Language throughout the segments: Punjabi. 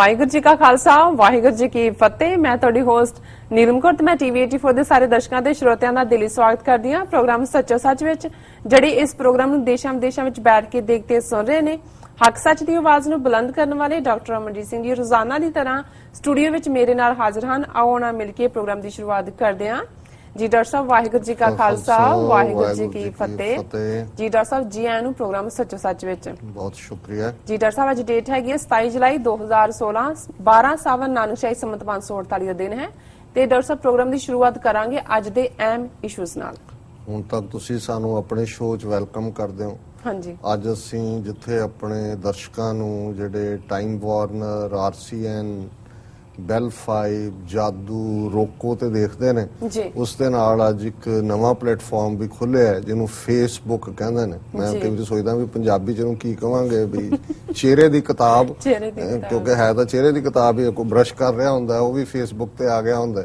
ਵਾਹਿਗੁਰੂ ਜੀ ਕਾ ਖਾਲਸਾ, ਵਾਹਿਗੁਰੂ ਜੀ ਕੀ ਫਤਿਹ। ਮੈਂ ਤੁਹਾਡੀ ਹੋਸਟ ਨੀਲਮ ਕੌਰ ਤੇ ਮੈਂ ਟੀਵੀ 84 ਦੇ ਸਾਰੇ ਦਰਸ਼ਕਾਂ ਤੇ ਸਰੋਤਿਆਂ ਦਾ ਦਿਲੀ ਸਵਾਗਤ ਕਰਦੀ ਹਾਂ। ਪ੍ਰੋਗਰਾਮ ਸੱਚੋ ਸੱਚ ਵਿੱਚ, ਜਿਹੜੇ ਇਸ ਪ੍ਰੋਗਰਾਮ ਨੂੰ ਦੇਸ਼ਾਂ ਵਿਦੇਸ਼ਾਂ ਵਿੱਚ ਬੈਠ ਕੇ ਦੇਖਦੇ ਸੁਣ ਰਹੇ ਨੇ, ਹੱਕ ਸੱਚ ਦੀ ਆਵਾਜ਼ ਨੂੰ ਬੁਲੰਦ ਕਰਨ ਵਾਲੇ ਡਾਕਟਰ ਅਮਰਜੀਤ ਸਿੰਘ ਜੀ ਰੋਜ਼ਾਨਾ ਦੀ ਤਰ੍ਹਾਂ ਸਟੂਡੀਓ ਵਿੱਚ ਮੇਰੇ ਨਾਲ ਹਾਜ਼ਰ ਹਨ। ਆਓ ਉਹਨਾਂ ਮਿਲ ਕੇ ਪ੍ਰੋਗਰਾਮ ਦੀ ਸ਼ੁਰੂਆਤ ਕਰਦੇ ਹਾਂ। ਜੀ ਡਾਕਟਰ ਸਾਹਿਬ ਵਾਹਿਗੁਰੂ ਜੀ ਕਾ ਖਾਲਸਾ ਵਾਹਿਗੁਰੂ ਜੀ ਕੀ ਫਤਿਹ। ਜੀ ਡਾਕਟਰ ਸਾਹਿਬ ਜੀ ਆਇਆਂ ਨੂੰ ਪ੍ਰੋਗਰਾਮ ਸੱਚੋ ਸੱਚ ਵਿੱਚ। ਬਹੁਤ ਸ਼ੁਕਰੀਆ। ਜੀ ਡਾਕਟਰ ਸਾਹਿਬ ਅੱਜ ਡੇਟ ਹੈਗੀ ਹੈ 27 ਜੁਲਾਈ 2016 12 ਸਾਵਨ ਨਾਨਕਸ਼ਾਹੀ ਸੰਮਤ 548 ਦਾ ਦਿਨ ਹੈ। ਤੇ ਡਾਕਟਰ ਸਾਹਿਬ ਪ੍ਰੋਗਰਾਮ ਦੀ ਸ਼ੁਰੂਆਤ ਕਰਾਂਗੇ ਅੱਜ ਦੇ ਅਹਿਮ ਇਸ਼ੂਜ਼ ਨਾਲ। ਹੁਣ ਤੱਕ ਤੁਸੀਂ ਸਾਨੂੰ ਆਪਣੇ ਸ਼ੋਅ 'ਚ ਵੈਲਕਮ ਕਰਦੇ ਹੋ। ਹਾਂਜੀ। ਅੱਜ ਅਸੀਂ ਜਿੱਥੇ ਆਪਣੇ ਦਰਸ਼ਕਾਂ ਨੂੰ ਜਿਹੜੇ ਟਾਈਮ ਵਾਰਨਰ ਆਰਸੀਐਨ ਬੈਲ 5 ਜਾਦੂ ਰੋਕੋ ਤੇ ਦੇਖਦੇ ਨੇ। ਉਸ ਦੇ ਨਾਲ ਅੱਜ ਇੱਕ ਨਵਾਂ ਪਲੇਟਫਾਰਮ ਵੀ ਖੁੱਲਿਆ ਹੈ ਜਿਹਨੂੰ ਫੇਸਬੁੱਕ ਕਹਿੰਦੇ ਨੇ। ਮੈਂ। ਕਈ ਵਾਰ ਸੋਚਦਾ ਵੀ ਪੰਜਾਬੀ ਚ ਕੀ ਕਵਾਂਗੇ ਵੀ ਚਿਹਰੇ ਦੀ ਕਿਤਾਬ। ਕਿਉਂਕਿ ਹੈ ਤਾਂ ਚਿਹਰੇ ਦੀ ਕਿਤਾਬ ਹੀ ਕੋਈ ਬ੍ਰਸ਼ ਕਰ ਰਿਹਾ ਹੁੰਦਾ ਉਹ ਵੀ ਫੇਸਬੁੱਕ ਤੇ ਆ ਗਿਆ ਹੁੰਦਾ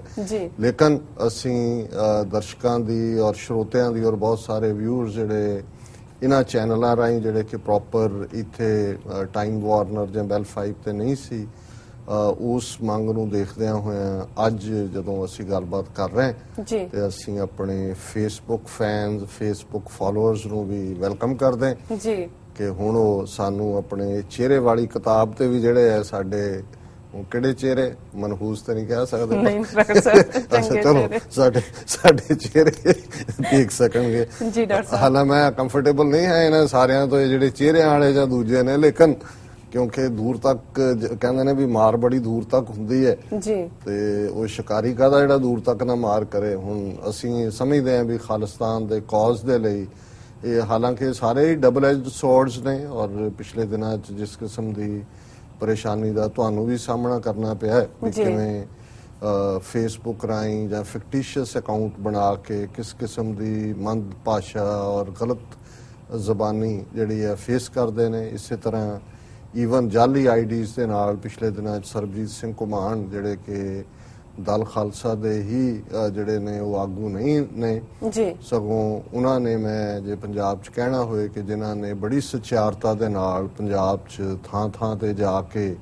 ਲੇਕਿਨ ਅਸੀਂ ਦਰਸ਼ਕਾਂ ਦੀ ਔਰ ਸਰੋਤਿਆਂ ਦੀ ਔਰ ਬਹੁਤ ਸਾਰੇ ਵਿਊਅਰਸ ਜਿਹੜੇ ਇਹਨਾਂ ਚੈਨਲਾਂ ਰਾਹੀਂ ਜਿਹੜੇ ਕਿ ਪ੍ਰੋਪਰ ਇੱਥੇ ਟਾਈਮ ਵਾਰਨਰ ਜਾਂ ਬੈਲ 5 ਤੇ ਨਹੀਂ ਸੀ ਉਸ ਮੰਗ ਨੂੰ ਦੇਖਦਿਆਂ ਹੋਇਆਂ ਅੱਜ ਜਦੋਂ ਅਸੀਂ ਗੱਲਬਾਤ ਕਰ ਰਹੇ ਹਾਂ ਤੇ ਅਸੀਂ ਆਪਣੇ ਫੇਸਬੁੱਕ ਫੈਨਸ ਫੇਸਬੁੱਕ ਫਾਲੋਅਰਸ ਨੂੰ ਵੀ ਵੈਲਕਮ ਕਰਦੇ ਹਾਂ ਜੀ। ਕਿ ਹੁਣ ਉਹ ਸਾਨੂੰ ਆਪਣੇ ਚਿਹਰੇ ਵਾਲੀ ਕਿਤਾਬ ਤੇ ਵੀ ਜਿਹੜੇ ਆ ਸਾਡੇ ਉਹ ਕਿਹੜੇ ਚਿਹਰੇ? ਮਨਹੂਸ ਤੇ ਨਹੀਂ ਕਹਿ ਸਕਦੇ। ਨਹੀਂ ਡਾਕਟਰ ਸਾਹਿਬ ਚੰਗੇ ਚਿਹਰੇ। ਸਾਡੇ ਸਾਡੇ ਚਿਹਰੇ ਦੇਖ ਸਕਣਗੇ। ਜੀ ਡਾਕਟਰ ਸਾਹਿਬ। ਹਾਲਾਂ ਮੈਂ ਕੰਫਰਟੇਬਲ ਨਹੀਂ ਹੈ ਇਹਨਾਂ ਸਾਰਿਆਂ ਤੋਂ ਜਿਹੜੇ ਚਿਹਰਿਆਂ ਵਾਲੇ ਜਾਂ ਦੂਜੇ ਨੇ ਲੇਕਿਨ ਕਿਉਂਕਿ ਦੂਰ ਤੱਕ ਕਹਿੰਦੇ ਨੇ ਵੀ ਮਾਰ ਬੜੀ ਦੂਰ ਤੱਕ ਹੁੰਦੀ ਹੈ। ਜੀ। ਤੇ ਉਹ ਸ਼ਿਕਾਰੀ ਕਾਹਦਾ ਜਿਹੜਾ ਦੂਰ ਤੱਕ ਨਾ ਮਾਰ ਕਰੇ? ਹੁਣ ਅਸੀਂ ਸਮਝਦੇ ਹਾਂ ਵੀ ਖਾਲਿਸਤਾਨ ਦੇ ਕਾਜ਼ ਦੇ ਲਈ ਇਹ ਹਾਲਾਂਕਿ ਸਾਰੇ ਹੀ ਡਬਲ ਐਜਡ ਸਵਰਡਸ ਨੇ ਔਰ ਪਿਛਲੇ ਦਿਨਾਂ 'ਚ ਜਿਸ ਕਿਸਮ ਦੀ ਪਰੇਸ਼ਾਨੀ ਦਾ ਤੁਹਾਨੂੰ ਵੀ ਸਾਹਮਣਾ ਕਰਨਾ ਪਿਆ ਹੈ ਵੀ। ਕਿਵੇਂ ਫੇਸਬੁੱਕ ਰਾਹੀਂ ਜਾਂ ਫਿਕਟੀਸ਼ੀਅਸ ਅਕਾਊਂਟ ਬਣਾ ਕੇ ਕਿਸ ਕਿਸਮ ਦੀ ਮੰਦ ਭਾਸ਼ਾ ਔਰ ਗਲਤ ਜ਼ਬਾਨੀ ਜਿਹੜੀ ਹੈ ਫੇਸ ਕਰਦੇ ਨੇ ਇਸੇ ਤਰ੍ਹਾਂ ਈਵਨ ਜਾਲੀ ਆਈਡੀਜ਼ ਦੇ ਨਾਲ ਪਿਛਲੇ ਦਿਨਾਂ 'ਚ ਸਰਬਜੀਤ ਸਿੰਘ ਘੁਮਾਣ ਜਿਹੜੇ ਕਿ ਦਲ ਖਾਲਸਾ ਦੇ ਹੀ ਜਿਹੜੇ ਨੇ ਉਹ ਆਗੂ ਨਹੀਂ ਨੇ। ਜੀ। ਸਗੋਂ ਉਹਨਾਂ ਨੇ ਮੈਂ ਜੇ ਪੰਜਾਬ 'ਚ ਕਹਿਣਾ ਹੋਏ ਕਿ ਜਿਨ੍ਹਾਂ ਨੇ ਬੜੀ ਸਚਿਆਰਤਾ ਦੇ ਨਾਲ ਪੰਜਾਬ 'ਚ ਥਾਂ-ਥਾਂ ਤੇ ਜਾ ਕੇ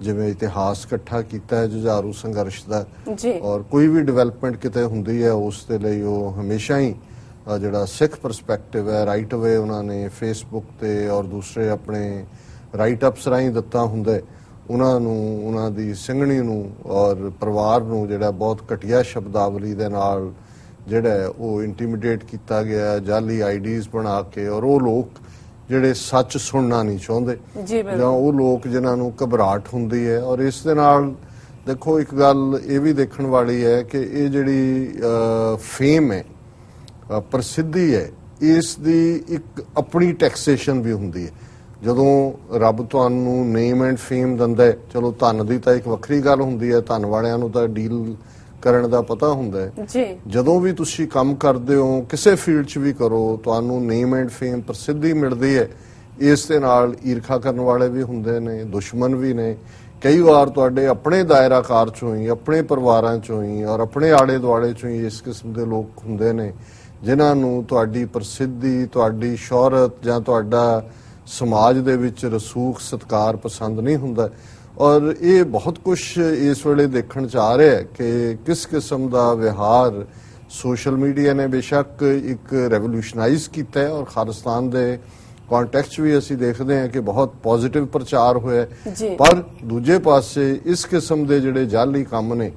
ਜਿਵੇਂ ਇਤਿਹਾਸ ਇਕੱਠਾ ਕੀਤਾ ਹੈ ਜੁਝਾਰੂ ਸੰਘਰਸ਼ ਦਾ ਜੀ। ਔਰ ਕੋਈ ਵੀ ਡਿਵੈਲਪਮੈਂਟ ਕਿਤੇ ਹੁੰਦੀ ਹੈ ਉਸ ਦੇ ਲਈ ਉਹ ਹਮੇਸ਼ਾ ਹੀ ਜਿਹੜਾ ਸਿੱਖ ਪਰਸਪੈਕਟਿਵ ਹੈ ਰਾਈਟ ਅਵੇ ਉਹਨਾਂ ਨੇ ਫੇਸਬੁੱਕ ਤੇ ਔਰ ਦੂਸਰੇ ਆਪਣੇ ਰਾਈਟ ਅਪਸ ਰਾਹੀਂ ਦਿੱਤਾ ਹੁੰਦਾ। ਉਹਨਾਂ ਨੂੰ ਉਹਨਾਂ ਦੀ ਸਿੰਘਣੀ ਨੂੰ ਔਰ ਪਰਿਵਾਰ ਨੂੰ ਜਿਹੜਾ ਬਹੁਤ ਘਟੀਆ ਸ਼ਬਦਾਵਲੀ ਦੇ ਨਾਲ ਜਿਹੜਾ ਉਹ ਇੰਟੀਮੀਡੇਟ ਕੀਤਾ ਗਿਆ ਜਾਲੀ ਆਈਡੀਜ਼ ਬਣਾ ਕੇ ਔਰ ਉਹ ਲੋਕ ਜਿਹੜੇ ਸੱਚ ਸੁਣਨਾ ਨਹੀਂ ਚਾਹੁੰਦੇ। ਜੀ ਉਹ ਲੋਕ ਜਿਨ੍ਹਾਂ ਨੂੰ ਘਬਰਾਹਟ ਹੁੰਦੀ ਹੈ ਔਰ ਇਸ ਦੇ ਨਾਲ ਦੇਖੋ ਇੱਕ ਗੱਲ ਇਹ ਵੀ ਦੇਖਣ ਵਾਲੀ ਹੈ ਕਿ ਇਹ ਜਿਹੜੀ ਫੇਮ ਹੈ ਪ੍ਰਸਿੱਧੀ ਹੈ ਇਸ ਦੀ ਇੱਕ ਆਪਣੀ ਟੈਕਸੇਸ਼ਨ ਵੀ ਹੁੰਦੀ ਹੈ। ਜਦੋਂ ਰੱਬ ਤੁਹਾਨੂੰ ਨੇਮ ਐਂਡ ਫੇਮ ਦਿੰਦਾ ਹੈ ਚਲੋ ਧਨ ਦੀ ਤਾਂ ਇੱਕ ਵੱਖਰੀ ਗੱਲ ਹੁੰਦੀ ਹੈ ਧਨ ਵਾਲਿਆਂ ਨੂੰ ਤਾਂ ਡੀਲ ਕਰਨ ਦਾ ਪਤਾ ਹੁੰਦਾ ਹੈ। ਜੀ। ਜਦੋਂ ਵੀ ਤੁਸੀਂ ਕੰਮ ਕਰਦੇ ਹੋ ਕਿਸੇ ਫੀਲਡ 'ਚ ਵੀ ਕਰੋ ਤੁਹਾਨੂੰ ਨੇਮ ਐਂਡ ਫੇਮ ਪ੍ਰਸਿੱਧੀ ਮਿਲਦੀ ਹੈ। ਇਸ ਦੇ ਨਾਲ ਈਰਖਾ ਕਰਨ ਵਾਲੇ ਵੀ ਹੁੰਦੇ ਨੇ ਦੁਸ਼ਮਣ ਵੀ ਨੇ। ਕਈ ਵਾਰ ਤੁਹਾਡੇ ਆਪਣੇ ਦਾਇਰਾ ਕਾਰ ਚੋਂ ਹੀ ਆਪਣੇ ਪਰਿਵਾਰਾਂ ਚੋਂ ਹੀ ਔਰ ਆਪਣੇ ਆਲੇ ਦੁਆਲੇ ਚੋਂ ਹੀ ਇਸ ਕਿਸਮ ਦੇ ਲੋਕ ਹੁੰਦੇ ਨੇ ਜਿਨ੍ਹਾਂ ਨੂੰ ਤੁਹਾਡੀ ਪ੍ਰਸਿੱਧੀ ਤੁਹਾਡੀ ਸ਼ੋਹਰਤ ਜਾਂ ਤੁਹਾਡਾ ਸਮਾਜ ਦੇ ਵਿੱਚ ਰਸੂਖ ਸਤਕਾਰ ਪਸੰਦ ਨਹੀਂ ਹੁੰਦਾ। ਔਰ ਇਹ ਬਹੁਤ ਕੁਝ ਇਸ ਵੇਲੇ ਦੇਖਣ ਚ ਆ ਰਿਹਾ ਹੈ ਕਿ ਕਿਸ ਕਿਸਮ ਦਾ ਵਿਹਾਰ ਸੋਸ਼ਲ ਮੀਡੀਆ ਨੇ ਬੇਸ਼ੱਕ ਇੱਕ ਰੈਵੋਲੂਸ਼ਨਾਈਜ਼ ਕੀਤਾ ਹੈ। ਔਰ ਖਾਲਿਸਤਾਨ ਦੇ ਕੰਟੈਕਸਟ ਵੀ ਅਸੀਂ ਦੇਖਦੇ ਹਾਂ ਕਿ ਬਹੁਤ ਪੋਜ਼ਿਟਿਵ ਪ੍ਰਚਾਰ ਹੋਇਆ। ਪਰ ਦੂਜੇ ਪਾਸੇ ਇਸ ਕਿਸਮ ਦੇ ਜਿਹੜੇ ਜਾਲੀ ਕੰਮ ਨੇ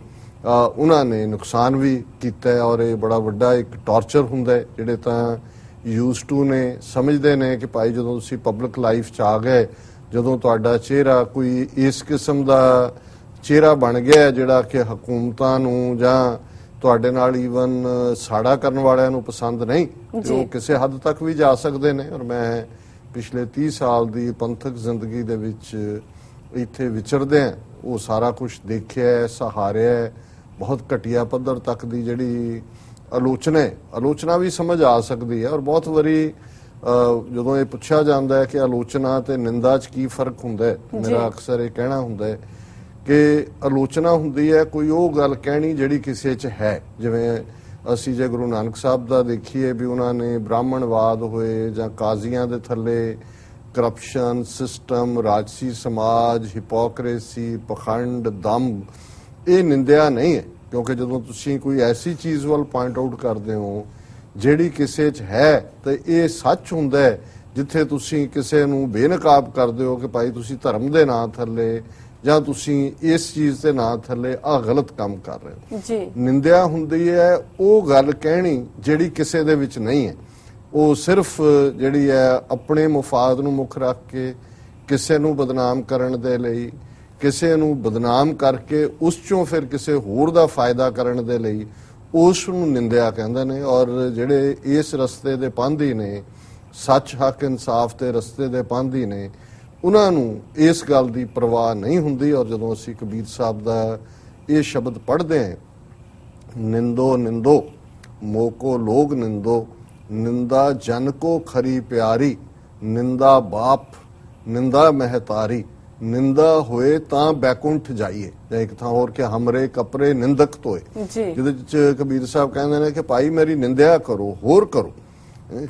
ਉਹਨਾਂ ਨੇ ਨੁਕਸਾਨ ਵੀ ਕੀਤਾ ਹੈ। ਔਰ ਇਹ ਬੜਾ ਵੱਡਾ ਇੱਕ ਟਾਰਚਰ ਹੁੰਦਾ ਹੈ ਜਿਹੜੇ ਤਾਂ ਯੂਜ਼ ਟੂ ਨੇ ਸਮਝਦੇ ਨੇ ਕਿ ਭਾਈ ਜਦੋਂ ਤੁਸੀਂ ਪਬਲਿਕ ਲਾਈਫ ਚ ਆ ਗਏ ਜਦੋਂ ਤੁਹਾਡਾ ਚਿਹਰਾ ਕੋਈ ਇਸ ਕਿਸਮ ਦਾ ਚਿਹਰਾ ਬਣ ਗਿਆ ਜਿਹੜਾ ਕਿ ਹਕੂਮਤਾਂ ਨੂੰ ਜਾਂ ਤੁਹਾਡੇ ਨਾਲ ਈਵਨ ਸਾੜਾ ਕਰਨ ਵਾਲਿਆਂ ਨੂੰ ਪਸੰਦ ਨਹੀਂ ਤੇ ਜੀ। ਉਹ ਕਿਸੇ ਹੱਦ ਤੱਕ ਵੀ ਜਾ ਸਕਦੇ ਨੇ ਔਰ ਮੈਂ ਪਿਛਲੇ 30 ਸਾਲ ਦੀ ਪੰਥਕ ਜ਼ਿੰਦਗੀ ਦੇ ਵਿੱਚ ਇੱਥੇ ਵਿਚਰਦੇ ਆ ਉਹ ਸਾਰਾ ਕੁਝ ਦੇਖਿਆ ਹੈ ਸਹਾਰਿਆ ਬਹੁਤ ਘਟੀਆ ਪੱਧਰ ਤੱਕ ਦੀ ਜਿਹੜੀ ਆਲੋਚਨਾ ਆਲੋਚਨਾ ਵੀ ਸਮਝ ਆ ਸਕਦੀ ਹੈ ਔਰ ਬਹੁਤ ਵਾਰੀ ਜਦੋਂ ਇਹ ਪੁੱਛਿਆ ਜਾਂਦਾ ਹੈ ਕਿ ਆਲੋਚਨਾ ਤੇ ਨਿੰਦਾ 'ਚ ਕੀ ਫ਼ਰਕ ਹੁੰਦਾ ਹੈ ਮੇਰਾ ਅਕਸਰ ਇਹ ਕਹਿਣਾ ਹੁੰਦਾ ਹੈ ਕਿ ਆਲੋਚਨਾ ਹੁੰਦੀ ਹੈ ਕੋਈ ਉਹ ਗੱਲ ਕਹਿਣੀ ਜਿਹੜੀ ਕਿਸੇ 'ਚ ਹੈ। ਜਿਵੇਂ ਅਸੀਂ ਜੇ ਗੁਰੂ ਨਾਨਕ ਸਾਹਿਬ ਦਾ ਦੇਖੀਏ ਵੀ ਉਹਨਾਂ ਨੇ ਬ੍ਰਾਹਮਣਵਾਦ ਹੋਏ ਜਾਂ ਕਾਜ਼ੀਆਂ ਦੇ ਥੱਲੇ ਕਰਪਸ਼ਨ ਸਿਸਟਮ ਰਾਜਸੀ ਸਮਾਜ ਹਿਪੋਕ੍ਰੇਸੀ ਪਖੰਡ ਦੰਭ ਇਹ ਨਿੰਦਿਆ ਨਹੀਂ ਹੈ। ਕਿਉਂਕਿ ਜਦੋਂ ਤੁਸੀਂ ਕੋਈ ਐਸੀ ਚੀਜ਼ ਵੱਲ ਪੁਆਇੰਟ ਆਊਟ ਕਰਦੇ ਹੋ ਜਿਹੜੀ ਕਿਸੇ 'ਚ ਹੈ ਤੇ ਇਹ ਸੱਚ ਹੁੰਦਾ ਹੈ ਜਿੱਥੇ ਤੁਸੀਂ ਕਿਸੇ ਨੂੰ ਬੇਨਕਾਬ ਕਰਦੇ ਹੋ ਕਿ ਭਾਈ ਤੁਸੀਂ ਧਰਮ ਦੇ ਨਾਂ ਥੱਲੇ ਜਾਂ ਤੁਸੀਂ ਇਸ ਚੀਜ਼ ਦੇ ਨਾਂ ਥੱਲੇ ਆ ਗਲਤ ਕੰਮ ਕਰ ਰਹੇ ਹੋ। ਜੀ। ਨਿੰਦਿਆ ਹੁੰਦੀ ਹੈ ਉਹ ਗੱਲ ਕਹਿਣੀ ਜਿਹੜੀ ਕਿਸੇ ਦੇ ਵਿੱਚ ਨਹੀਂ ਹੈ। ਉਹ ਸਿਰਫ ਜਿਹੜੀ ਹੈ ਆਪਣੇ ਮੁਫਾਦ ਨੂੰ ਮੁੱਖ ਰੱਖ ਕੇ ਕਿਸੇ ਨੂੰ ਬਦਨਾਮ ਕਰਨ ਦੇ ਲਈ ਕਿਸੇ ਨੂੰ ਬਦਨਾਮ ਕਰਕੇ ਉਸ ਚੋਂ ਫਿਰ ਕਿਸੇ ਹੋਰ ਦਾ ਫਾਇਦਾ ਕਰਨ ਦੇ ਲਈ ਉਸ ਨੂੰ ਨਿੰਦਿਆ ਕਹਿੰਦੇ ਨੇ ਔਰ ਜਿਹੜੇ ਇਸ ਰਸਤੇ ਦੇ ਪੰਧੀ ਨੇ, ਸੱਚ, ਹੱਕ, ਇਨਸਾਫ ਤੇ ਰਸਤੇ ਦੇ ਪੰਧੀ ਨੇ, ਉਹਨਾਂ ਨੂੰ ਇਸ ਗੱਲ ਦੀ ਪਰਵਾਹ ਨਹੀਂ ਹੁੰਦੀ ਔਰ ਜਦੋਂ ਅਸੀਂ ਕਬੀਰ ਸਾਹਿਬ ਦਾ ਇਹ ਸ਼ਬਦ ਪੜ੍ਹਦੇ ਹਾਂ, ਨਿੰਦੋ ਨਿੰਦੋ, ਮੋਕੋ, ਲੋਗ ਨਿੰਦੋ, ਨਿੰਦਾ ਜਨ ਕੋ ਖਰੀ ਪਿਆਰੀ, ਨਿੰਦਾ ਬਾਪ, ਨਿੰਦਾ ਮਹਿਤਾਰੀ। ਨਿੰਦਾ ਹੋਏ ਤਾਂ ਬੈਕੁੰਠ ਜਾਈਏ। ਜਾਂ ਇੱਕ ਥਾਂ ਹੋਰ ਕਿ ਹਮਰੇ ਕਪਰੇ ਨਿੰਦਕ ਤੋਏ ਜਿਹਦੇ ਵਿੱਚ ਕਬੀਰ ਸਾਹਿਬ ਕਹਿੰਦੇ ਨੇ ਕਿ ਭਾਈ ਮੇਰੀ ਨਿੰਦਿਆ ਕਰੋ ਹੋਰ ਕਰੋ।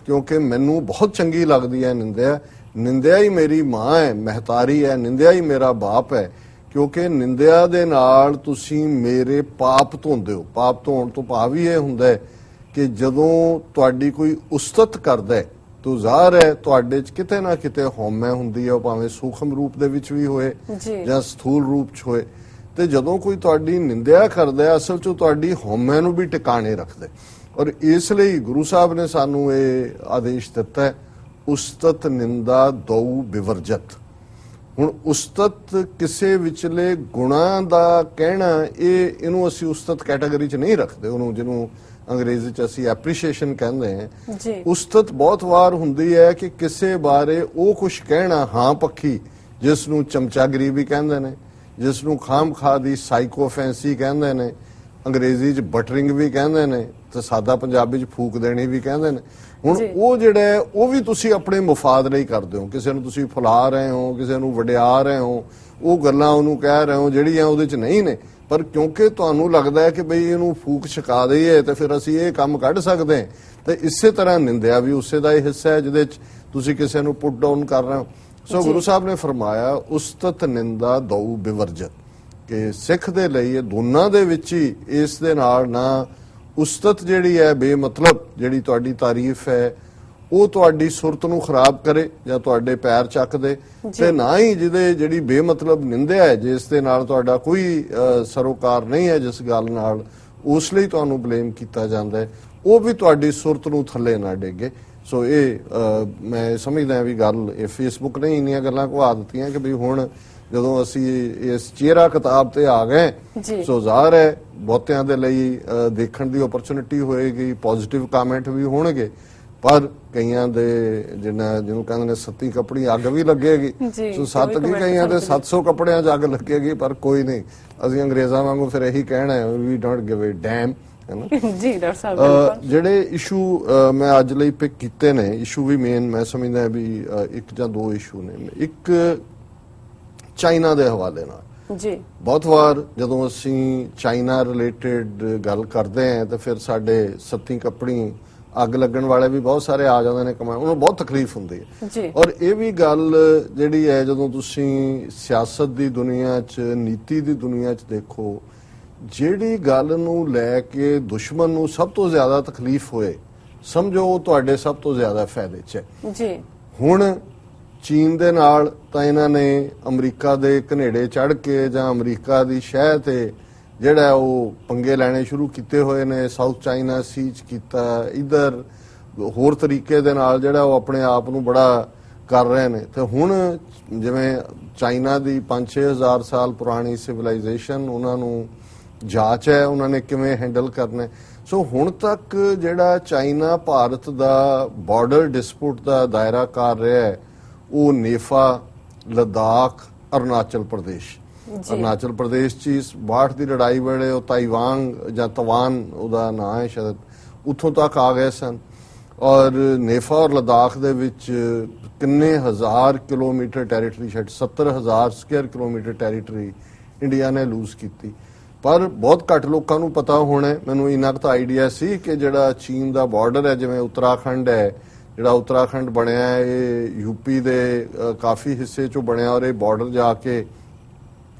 ਕਿਉਂਕਿ ਮੈਨੂੰ ਬਹੁਤ ਚੰਗੀ ਲੱਗਦੀ ਹੈ ਨਿੰਦਿਆ। ਨਿੰਦਿਆ ਹੀ ਮੇਰੀ ਮਾਂ ਹੈ ਮਹਤਾਰੀ ਹੈ ਨਿੰਦਿਆ ਹੀ ਮੇਰਾ ਬਾਪ ਹੈ। ਕਿਉਂਕਿ ਨਿੰਦਿਆ ਦੇ ਨਾਲ ਤੁਸੀਂ ਮੇਰੇ ਪਾਪ ਧੋਂਦੇ ਹੋ। ਪਾਪ ਧੋਣ ਤੋਂ ਭਾਵ ਹੀ ਇਹ ਹੁੰਦਾ ਹੈ ਕਿ ਜਦੋਂ ਤੁਹਾਡੀ ਕੋਈ ਉਸਤਤ ਕਰਦਾ ਹੈ ਤੋ ਜ਼ਾਹਰ ਹੈ ਤੁਹਾਡੇ ਚ ਕਿਤੇ ਨਾ ਕਿਤੇ ਹਉਮੈ ਹੁੰਦੀ ਹੈ ਉਹ ਭਾਵੇਂ ਸੂਖਮ ਰੂਪ ਦੇ ਵਿੱਚ ਵੀ ਹੋਏ ਜੀ। ਸਥੂਲ ਰੂਪ ਚ ਹੋਏ ਤੇ ਜਦੋਂ ਕੋਈ ਤੁਹਾਡੀ ਨਿੰਦਿਆ ਕਰਦਾ ਅਸਲ ਚ ਤੁਹਾਡੀ ਹਉਮੈ ਨੂੰ ਵੀ ਟਿਕਾਣੇ ਰੱਖਦਾ। ਔਰ ਇਸ ਲਈ ਗੁਰੂ ਸਾਹਿਬ ਨੇ ਸਾਨੂੰ ਇਹ ਆਦੇਸ਼ ਦਿੱਤਾ ਹੈ ਉਸਤਤ ਨਿੰਦਾ ਦਉ ਬਿਵਰਜਤ ਹੁਣ ਉਸਤਤ ਕਿਸੇ ਵਿਚਲੇ ਗੁਣਾ ਦਾ ਕਹਿਣਾ ਇਹ ਇਹਨੂੰ ਅਸੀਂ ਉਸਤਤ ਕੈਟਾਗਰੀ ਚ ਨਹੀਂ ਰੱਖਦੇ ਉਹਨੂੰ ਜਿਹਨੂੰ ਅੰਗਰੇਜ਼ੀ ਚ ਅਸੀਂ ਐਪਰੀਸ਼ੀਏਸ਼ਨ ਕਹਿੰਦੇ ਹਾਂ। ਜੀ। ਉਸਤਤ ਬਹੁਤ ਵਾਰ ਹੁੰਦੀ ਹੈ ਕਿ ਕਿਸੇ ਬਾਰੇ ਉਹ ਕੁਝ ਕਹਿਣਾ ਹਾਂ ਪੱਖੀ ਜਿਸ ਨੂੰ ਚਮਚਾਗਰੀ ਵੀ ਕਹਿੰਦੇ ਨੇ ਜਿਸ ਨੂੰ ਖਾਮਖਾ ਦੀ ਸਾਈਕੋਫੈਂਸੀ ਕਹਿੰਦੇ ਨੇ ਅੰਗਰੇਜ਼ੀ 'ਚ ਬਟਰਿੰਗ ਵੀ ਕਹਿੰਦੇ ਨੇ ਤੇ ਸਾਦਾ ਪੰਜਾਬੀ 'ਚ ਫੂਕ ਦੇਣੀ ਵੀ ਕਹਿੰਦੇ ਨੇ। ਹੁਣ। ਉਹ ਜਿਹੜਾ ਉਹ ਵੀ ਤੁਸੀਂ ਆਪਣੇ ਮਫਾਦ ਲਈ ਕਰਦੇ ਹੋ। ਕਿਸੇ ਨੂੰ ਤੁਸੀਂ ਫੁਲਾ ਰਹੇ ਹੋ ਕਿਸੇ ਨੂੰ ਵਡਿਆ ਰਹੇ ਹੋ ਉਹ ਗੱਲਾਂ ਉਹਨੂੰ ਕਹਿ ਰਹੇ ਹੋ ਜਿਹੜੀਆਂ ਉਹਦੇ 'ਚ ਨਹੀਂ ਨੇ। ਪਰ ਕਿਉਂਕਿ ਤੁਹਾਨੂੰ ਲੱਗਦਾ ਹੈ ਕਿ ਬਈ ਇਹਨੂੰ ਫੂਕ ਛਕਾ ਦਈਏ ਤੇ ਫਿਰ ਅਸੀਂ ਇਹ ਕੰਮ ਕੱਢ ਸਕਦੇ ਹਾਂ ਤੇ ਇਸੇ ਤਰ੍ਹਾਂ ਨਿੰਦਿਆ ਵੀ ਉਸੇ ਦਾ ਹੀ ਹਿੱਸਾ ਹੈ ਜਿਹਦੇ 'ਚ ਤੁਸੀਂ ਕਿਸੇ ਨੂੰ ਪੁੱਟ ਡਾਊਨ ਕਰ ਰਹੇ ਹੋ ਸੋ। ਗੁਰੂ ਸਾਹਿਬ ਨੇ ਫਰਮਾਇਆ ਉਸਤਤ ਨਿੰਦਾ ਦਉ ਬਿਵਰਜਤ ਕਿ ਸਿੱਖ ਦੇ ਲਈ ਇਹ ਦੋਨਾਂ ਦੇ ਵਿੱਚ ਹੀ ਇਸ ਦੇ ਨਾਲ ਨਾ ਉਸਤਤ ਜਿਹੜੀ ਹੈ ਬੇਮਤਲਬ ਜਿਹੜੀ ਤੁਹਾਡੀ ਤਾਰੀਫ ਹੈ ਉਹ ਤੁਹਾਡੀ ਸੁਰਤ ਨੂੰ ਖਰਾਬ ਕਰੇ ਜਾਂ ਤੁਹਾਡੇ ਪੈਰ ਚੱਕ ਦੇ। ਤੇ ਨਾ ਹੀ ਜਿਹਦੇ ਜਿਹੜੀ ਬੇਮਤਲਬ ਨਿੰਦਿਆ ਹੈ ਜਿਸ ਦੇ ਨਾਲ ਤੁਹਾਡਾ ਕੋਈ ਸਰੋਕਾਰ ਨਹੀਂ ਹੈ ਜਿਸ ਗੱਲ ਨਾਲ ਉਸ ਲਈ ਤੁਹਾਨੂੰ ਬਲੇਮ ਕੀਤਾ ਜਾਂਦਾ ਹੈ। ਉਹ ਵੀ ਤੁਹਾਡੀ ਸੁਰਤ ਨੂੰ ਥੱਲੇ ਨਾ ਡੇਗੇ। ਸੋ ਇਹ ਮੈਂ ਸਮਝਦਾ ਵੀ ਗੱਲ ਇਹ ਫੇਸਬੁੱਕ ਨੇ ਇੰਨੀਆਂ ਗੱਲਾਂ ਘਵਾ ਦਿੱਤੀਆਂ ਕਿ ਵੀ ਹੁਣ ਜਦੋਂ ਅਸੀਂ ਇਸ ਚਿਹਰਾ ਕਿਤਾਬ ਤੇ ਆ ਗਏ। ਸੋ ਜ਼ਾਹਰ ਹੈ ਬਹੁਤਿਆਂ ਦੇ ਲਈ ਦੇਖਣ ਦੀ ਓਪਰਚੁਨਿਟੀ ਹੋਏਗੀ ਪੋਜ਼ਿਟਿਵ ਕਮੈਂਟ ਵੀ ਹੋਣਗੇ। ਪਰ ਕਈਆਂ ਦੇ ਜਿਹਨਾਂ ਜਿਹਨੂੰ ਕਹਿੰਦੇ ਨੇ ਸੱਤੀ ਕੱਪੜੀ ਅੱਗ ਵੀ ਲੱਗੇਗੀ। ਸੋ ਸੱਤ ਕੀ ਕਈਆਂ ਦੇ ਸਾਨੂੰ 700 ਕੱਪੜਿਆਂ 'ਚ ਅੱਗ ਲੱਗੇਗੀ ਪਰ ਕੋਈ ਨਹੀਂ। ਅਸੀਂ ਅੰਗਰੇਜ਼ਾਂ ਵਾਂਗੂ ਫਿਰ ਇਹੀ ਕਹਿਣਾ ਹੈ we don't give a damn ਜੀ ਡਾਕਟਰ ਸਾਹਿਬ ਜਿਹੜੇ ਇਸ਼ੂ ਮੈਂ ਅੱਜ ਲਈ ਪਿਕ ਕੀਤੇ ਨੇ ਇਸ਼ੂ ਵੀ ਮੇਨ ਮੈਂ ਸਮਝਦਾ ਵੀ ਇੱਕ ਜਾਂ ਦੋ ਇਸ਼ੂ ਨੇ। ਇੱਕ ਚਾਈਨਾ ਦੇ ਹਵਾਲੇ ਨਾਲ। ਜੀ। ਬਹੁਤ ਵਾਰ ਜਦੋਂ ਅਸੀਂ ਚਾਈਨਾ ਰਿਲੇਟਡ ਗੱਲ ਕਰਦੇ ਹਾਂ ਤਾਂ ਫਿਰ ਸਾਡੇ ਸੱਤੀ ਕੱਪੜੀ ਅੱਗ ਲੱਗਣ ਵਾਲੇ ਵੀ ਬਹੁਤ ਸਾਰੇ ਆ ਜਾਂਦੇ ਨੇ ਕਮਾ ਉਹਨਾਂ ਨੂੰ ਬਹੁਤ ਤਕਲੀਫ ਹੁੰਦੀ ਹੈ। ਜੀ। ਔਰ ਇਹ ਵੀ ਗੱਲ ਜਿਹੜੀ ਹੈ ਜਦੋਂ ਤੁਸੀਂ ਸਿਆਸਤ ਦੀ ਦੁਨੀਆ 'ਚ ਨੀਤੀ ਦੀ ਦੁਨੀਆ 'ਚ ਦੇਖੋ ਜਿਹੜੀ ਗੱਲ ਨੂੰ ਲੈ ਕੇ ਦੁਸ਼ਮਣ ਨੂੰ ਸਭ ਤੋਂ ਜ਼ਿਆਦਾ ਤਕਲੀਫ ਹੋਏ ਸਮਝੋ ਉਹ ਤੁਹਾਡੇ ਸਭ ਤੋਂ ਜ਼ਿਆਦਾ ਫਾਇਦੇ 'ਚ ਹੈ। ਜੀ। ਹੁਣ ਚੀਨ ਦੇ ਨਾਲ ਤਾਂ ਇਹਨਾਂ ਨੇ ਅਮਰੀਕਾ ਦੇ ਕਨੇੜੇ ਚੜ ਕੇ ਜਾਂ ਅਮਰੀਕਾ ਦੀ ਸ਼ਹਿ ਤੇ ਜਿਹੜਾ ਉਹ ਪੰਗੇ ਲੈਣੇ ਸ਼ੁਰੂ ਕੀਤੇ ਹੋਏ ਨੇ ਸਾਊਥ ਚਾਈਨਾ ਸੀਚ ਕੀਤਾ, ਇਧਰ ਹੋਰ ਤਰੀਕੇ ਦੇ ਨਾਲ ਜਿਹੜਾ ਉਹ ਆਪਣੇ ਆਪ ਨੂੰ ਬੜਾ ਕਰ ਰਹੇ ਨੇ। ਤੇ ਹੁਣ ਜਿਵੇਂ ਚਾਈਨਾ ਦੀ 5-6000 ਸਾਲ ਪੁਰਾਣੀ ਸਿਵਲਾਈਜੇਸ਼ਨ ਉਹਨਾਂ ਨੂੰ ਜਾਂਚ ਹੈ, ਉਹਨਾਂ ਨੇ ਕਿਵੇਂ ਹੈਂਡਲ ਕਰਨਾ ਸੋ ਹੁਣ ਤੱਕ ਜਿਹੜਾ ਚਾਈਨਾ ਭਾਰਤ ਦਾ ਬਾਰਡਰ ਡਿਸਪਿਊਟ ਦਾ ਦਾਇਰਾ ਕਰ ਰਿਹਾ ਹੈ, ਉਹ ਨੇਫਾ, ਲਦਾਖ, ਅਰੁਣਾਚਲ ਪ੍ਰਦੇਸ਼। ਜੀ। ਅਰੁਣਾਚਲ ਪ੍ਰਦੇਸ਼ ਚ ਇਸ ਬਾੜ ਦੀ ਲੜਾਈ ਵੇਲੇ ਉਹ ਤਾਈਵਾਨ ਜਾਂ ਤਵਾਨ ਉਹਦਾ ਨਾਂ ਹੈ ਸ਼ਾਇਦ ਉੱਥੋਂ ਤੱਕ ਆ ਗਏ ਸਨ ਔਰ ਨੇਫਾ ਔਰ ਲਦਾਖ ਦੇ ਵਿੱਚ ਕਿੰਨੇ ਹਜ਼ਾਰ ਕਿਲੋਮੀਟਰ ਟੈਰੀਟਰੀ ਛੱਡ 70000 ਸਕੁਅਰ ਕਿਲੋਮੀਟਰ ਟੈਰੀਟਰੀ ਇੰਡੀਆ ਨੇ ਲੂਜ਼ ਕੀਤੀ ਪਰ ਬਹੁਤ ਘੱਟ ਲੋਕਾਂ ਨੂੰ ਪਤਾ ਹੋਣਾ ਮੈਨੂੰ ਇੰਨਾ ਕੁ ਤਾਂ ਆਈਡੀਆ ਸੀ ਕਿ ਜਿਹੜਾ ਚੀਨ ਦਾ ਬਾਰਡਰ ਹੈ ਜਿਵੇਂ ਉੱਤਰਾਖੰਡ ਹੈ ਜਿਹੜਾ ਉੱਤਰਾਖੰਡ ਬਣਿਆ ਹੈ, ਇਹ ਯੂਪੀ ਦੇ ਕਾਫੀ ਹਿੱਸੇ ਚੋਂ ਬਣਿਆ ਔਰ ਇਹ ਬਾਰਡਰ ਜਾ ਕੇ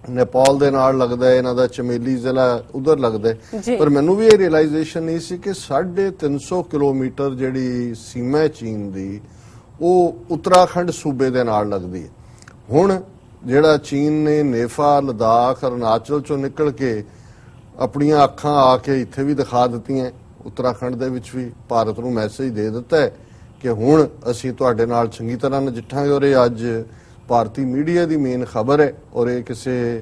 ਨੇਪਾਲ ਦੇ ਨਾਲ ਲੱਗਦਾ ਹੈ ਇਹਨਾਂ ਦਾ ਚਮੇਲੀ ਜ਼ਿਲ੍ਹਾ ਉਧਰ ਲੱਗਦਾ। ਹੈ ਪਰ ਮੈਨੂੰ ਵੀ ਇਹ ਰਿਅਲਾਈਜੇਸ਼ਨ ਨਹੀਂ ਸੀ ਕਿ 350 ਕਿਲੋਮੀਟਰ ਜਿਹੜੀ ਸੀਮਾ ਹੈ ਚੀਨ ਦੀ ਉਹ ਉੱਤਰਾਖੰਡ ਸੂਬੇ ਦੇ ਨਾਲ ਲੱਗਦੀ ਹੈ ਹੁਣ ਜਿਹੜਾ ਚੀਨ ਨੇ ਨੇਫਾ ਲਦਾਖ ਅਰੁਣਾਚਲ ਚੋਂ ਨਿਕਲ ਕੇ ਆਪਣੀਆਂ ਅੱਖਾਂ ਆ ਕੇ ਇੱਥੇ ਵੀ ਦਿਖਾ ਦਿੱਤੀਆਂ ਉੱਤਰਾਖੰਡ ਦੇ ਵਿੱਚ ਵੀ ਭਾਰਤ ਨੂੰ ਮੈਸੇਜ ਦੇ ਦਿੱਤਾ ਹੈ ਕਿ ਹੁਣ ਅਸੀਂ ਤੁਹਾਡੇ ਨਾਲ ਚੰਗੀ ਤਰ੍ਹਾਂ ਨਜਿੱਠਾਂਗੇ ਔਰ ਇਹ ਅੱਜ ਭਾਰਤੀ ਮੀਡੀਆ ਦੀ ਮੇਨ ਖਬਰ ਹੈ ਔਰ ਇਹ ਕਿਸੇ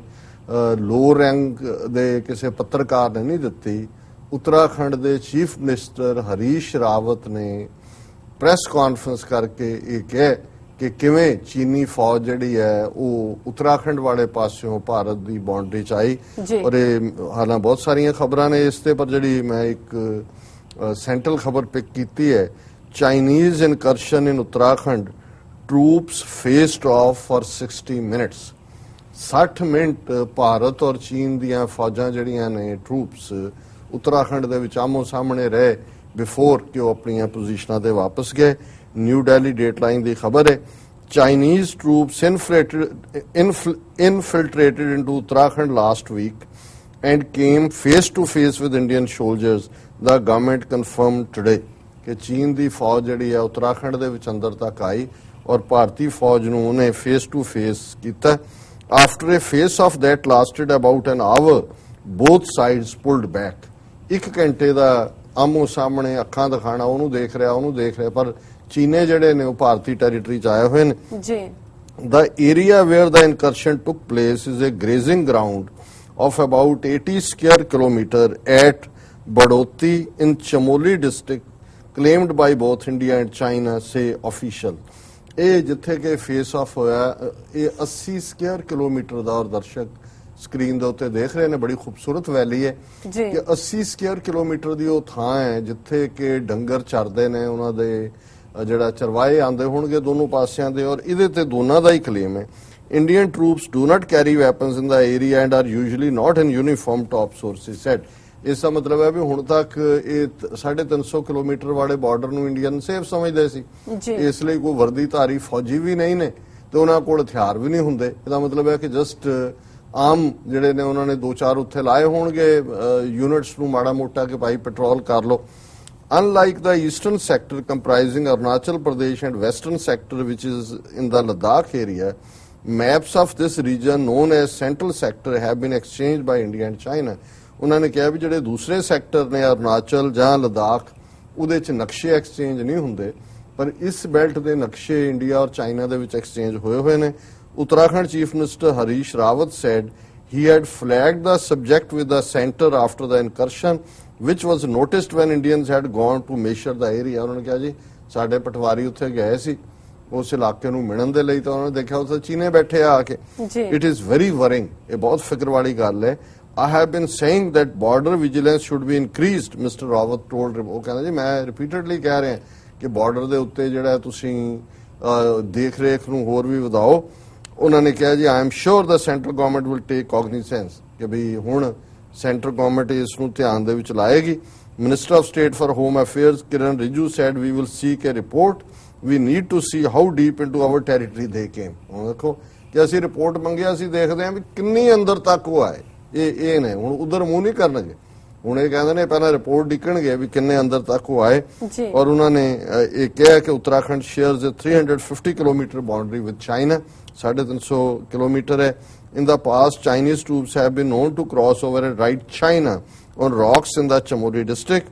ਲੋ ਰੈਂਕ ਦੇ ਕਿਸੇ ਪੱਤਰਕਾਰ ਨੇ ਨਹੀਂ ਦਿੱਤੀ ਉੱਤਰਾਖੰਡ ਦੇ ਚੀਫ ਮਿਨਿਸਟਰ ਹਰੀਸ਼ ਰਾਵਤ ਨੇ ਪ੍ਰੈਸ ਕਾਨਫਰੰਸ ਕਰਕੇ ਇਹ ਕਿਹਾ ਕਿ ਕਿਵੇਂ ਚੀਨੀ ਫੌਜ ਜਿਹੜੀ ਹੈ ਉਹ ਉੱਤਰਾਖੰਡ ਵਾਲੇ ਪਾਸਿਓਂ ਭਾਰਤ ਦੀ ਬਾਉਂਡਰੀ ਚ ਆਈ। ਔਰ ਇਹ ਹਾਲਾਂ ਬਹੁਤ ਸਾਰੀਆਂ ਖਬਰਾਂ ਨੇ ਇਸ ਤੇ ਪਰ ਜਿਹੜੀ ਮੈਂ ਇੱਕ ਸੈਂਟਰਲ ਖਬਰ ਪਿਕ ਕੀਤੀ ਹੈ Chinese incursion in Uttarakhand troops faced off for 60 minutes 60 minute Bharat ਔਰ ਚੀਨ ਦੀਆਂ ਫੌਜਾਂ ਜਿਹੜੀਆਂ ਨੇ ਟਰੂਪਸ ਉੱਤਰਾਖੰਡ ਦੇ ਵਿੱਚ ਆਮੋ ਸਾਹਮਣੇ ਰਹੇ ਬਿਫੋਰ ਕਿ ਉਹ ਆਪਣੀਆਂ ਪੋਜੀਸ਼ਨਾਂ ਤੇ ਵਾਪਸ ਗਏ। ਨਿਊ ਦਿੱਲੀ ਡੇਟਲਾਈਨ ਦੀ ਖਬਰ ਹੈ Chinese troops infiltrated into Uttarakhand last week and came face to face with Indian soldiers, ਦਾ government ਕਨਫਰਮ today ਕਿ ਚੀਨ ਦੀ ਫੌਜ ਜਿਹੜੀ ਹੈ ਉੱਤਰਾਖੰਡ ਦੇ ਵਿੱਚ ਅੰਦਰ ਤੱਕ ਆਈ। ਔਰ ਭਾਰਤੀ ਫੌਜ ਨੂੰ ਉਹਨੇ ਫੇਸ ਟੂ ਫੇਸ ਕੀਤਾ after a face off that lasted about an hour both sides pulled back ਇੱਕ ਘੰਟੇ ਦਾ ਆਮੋ ਸਾਹਮਣੇ ਅੱਖਾਂ ਦਿਖਾਣਾ ਉਹਨੂੰ ਦੇਖ ਰਿਹਾ ਉਹਨੂੰ ਦੇਖ ਰਿਹਾ ਪਰ ਚੀਨੇ ਜਿਹੜੇ ਨੇ ਉਹ ਭਾਰਤੀ ਟੈਰੀਟਰੀ ਚ ਆਏ ਹੋਏ ਨੇ ਜੀ The area where the incursion took place is a grazing ground of about 80 square kilometer at Badoti in Chamoli district, claimed by both India and China, say official. ਇਹ ਜਿੱਥੇ ਕਿ ਫੇਸ ਆਫ ਹੋਇਆ ਇਹ 80 ਸਕੁਅਰ ਕਿਲੋਮੀਟਰ ਦਾ ਔਰ ਦਰਸ਼ਕ ਸਕਰੀਨ ਦੇ ਉੱਤੇ ਦੇਖ ਰਹੇ ਨੇ ਬੜੀ ਖੂਬਸੂਰਤ ਵੈਲੀ ਹੈ। ਕਿ 80 ਸਕੁਅਰ ਕਿਲੋਮੀਟਰ ਦੀ ਉਹ ਥਾਂ ਹੈ ਜਿੱਥੇ ਕਿ ਡੰਗਰ ਚਰਦੇ ਨੇ ਉਹਨਾਂ ਦੇ ਜਿਹੜਾ ਚਰਵਾਏ ਆਂਦੇ ਹੋਣਗੇ ਦੋਨੋਂ ਪਾਸਿਆਂ ਦੇ ਔਰ ਇਹਦੇ ਤੇ ਦੋਨਾਂ ਦਾ ਹੀ ਕਲੇਮ ਹੈ। Indian troops do not carry weapons in the area and are usually not in uniform top sources said ਇਸ ਦਾ ਮਤਲਬ ਹੈ ਵੀ ਹੁਣ ਤੱਕ ਇਹ ਤ- 350 ਕਿਲੋਮੀਟਰ ਵਾਲੇ ਬਾਰਡਰ ਨੂੰ ਇੰਡੀਅਨ ਸੇਫ ਸਮਝਦੇ ਸੀ। ਇਸ ਲਈ ਕੋਈ ਵਰਦੀਧਾਰੀ ਫੌਜੀ ਵੀ ਨਹੀਂ ਨੇ ਤੇ ਉਹਨਾਂ ਕੋਲ ਹਥਿਆਰ ਵੀ ਨਹੀਂ ਹੁੰਦੇ ਇਹਦਾ ਮਤਲਬ ਹੈ ਕਿ ਜਸਟ ਆਮ ਜਿਹੜੇ ਨੇ ਉਹਨਾਂ ਨੇ ਦੋ ਚਾਰ ਉੱਥੇ ਲਾਏ ਹੋਣਗੇ ਯੂਨਿਟਸ ਨੂੰ ਮਾੜਾ ਮੋਟਾ ਕਿ ਭਾਈ ਪੈਟਰੋਲ ਕਰ ਲਓ Unlike the eastern sector comprising Arunachal Pradesh and western sector which is in the Ladakh area, maps of this region known as central sector have been exchanged by India and China. ਉਹਨਾਂ ਨੇ ਕਿਹਾ ਵੀ ਜਿਹੜੇ ਦੂਸਰੇ ਸੈਕਟਰ ਨੇ ਅਰੁਣਾਚਲ ਜਾਂ ਲਦਾਖ ਉਹਦੇ ਚ ਨਕਸ਼ੇ ਐਕਸਚੇਂਜ ਨਹੀਂ ਹੁੰਦੇ। ਪਰ ਇਸ ਬੈਲਟ ਦੇ ਨਕਸ਼ੇ ਇੰਡੀਆ ਔਰ ਚਾਈਨਾ ਦੇ ਵਿੱਚ ਐਕਸਚੇਂਜ ਹੋਏ ਹੋਏ ਨੇ। Uttarakhand chief minister Harish Rawat said he had flagged the subject with the center after the incursion which was noticed when Indians had gone to measure the area. ਉਹਨਾਂ ਨੇ ਕਿਹਾ ਜੀ ਸਾਡੇ ਪਟਵਾਰੀ ਉੱਥੇ ਗਏ ਸੀ। ਉਸ ਇਲਾਕੇ ਨੂੰ ਮਿਣਨ ਦੇ ਲਈ ਤਾਂ ਉਹਨਾਂ ਨੇ ਦੇਖਿਆ ਉੱਥੇ ਚੀਨੇ ਬੈਠੇ ਆ ਕੇ। ਇਟ ਇਜ਼ ਵੈਰੀ ਵਰਿੰਗ ਇਹ ਬਹੁਤ ਫਿਕਰ ਵਾਲੀ ਗੱਲ ਹੈ। I have been saying that border vigilance should be increased mister Rawat told ਉਹ ਕਹਿੰਦਾ ਜੀ, ਮੈਂ ਰਿਪੀਟਡਲੀ ਕਹਿ ਰਿਹਾ ਕਿ ਬਾਰਡਰ ਦੇ ਉੱਤੇ ਜਿਹੜਾ ਤੁਸੀਂ ਦੇਖ ਰੇਖ ਨੂੰ ਹੋਰ ਵੀ ਵਧਾਓ। ਉਹਨਾਂ ਨੇ ਕਿਹਾ ਜੀ I am sure the centre government will take cognisance ਕਿ ਵੀ ਹੁਣ ਸੈਂਟਰ ਗਵਰਨਮੈਂਟ ਇਸ ਨੂੰ ਧਿਆਨ ਦੇ ਵਿੱਚ ਲਾਏਗੀ। Minister of state for home affairs Kiren Rijiju said we will seek a report we need to see how deep into our territory they came ਹੁਣ ਦੇਖੋ ਕਿ ਅਸੀਂ ਰਿਪੋਰਟ ਮੰਗਿਆ, ਅਸੀਂ ਦੇਖਦੇ ਹਾਂ ਵੀ ਕਿੰਨੀ ਅੰਦਰ ਤੱਕ ਉਹ ਆਏ। ਇਹ ਇਹ ਨੇ। ਹੁਣ ਉਧਰ ਮੂੰਹ ਨਹੀਂ ਕਰਨਗੇ। ਹੁਣ ਇਹ ਕਹਿੰਦੇ ਨੇ ਪਹਿਲਾਂ ਰਿਪੋਰਟ ਡਿੱਕਣਗੇ ਵੀ ਕਿੰਨੇ ਅੰਦਰ ਤੱਕ ਉਹ ਆਏ। ਔਰ ਉਹਨਾਂ ਨੇ ਇਹ ਕਿਹਾ ਕਿ Uttarakhand shares a 350 kilometre boundary with China 350 kilometre ਹੈ। In the past Chinese troops have been known to cross over and write China on rocks in the Chamoli district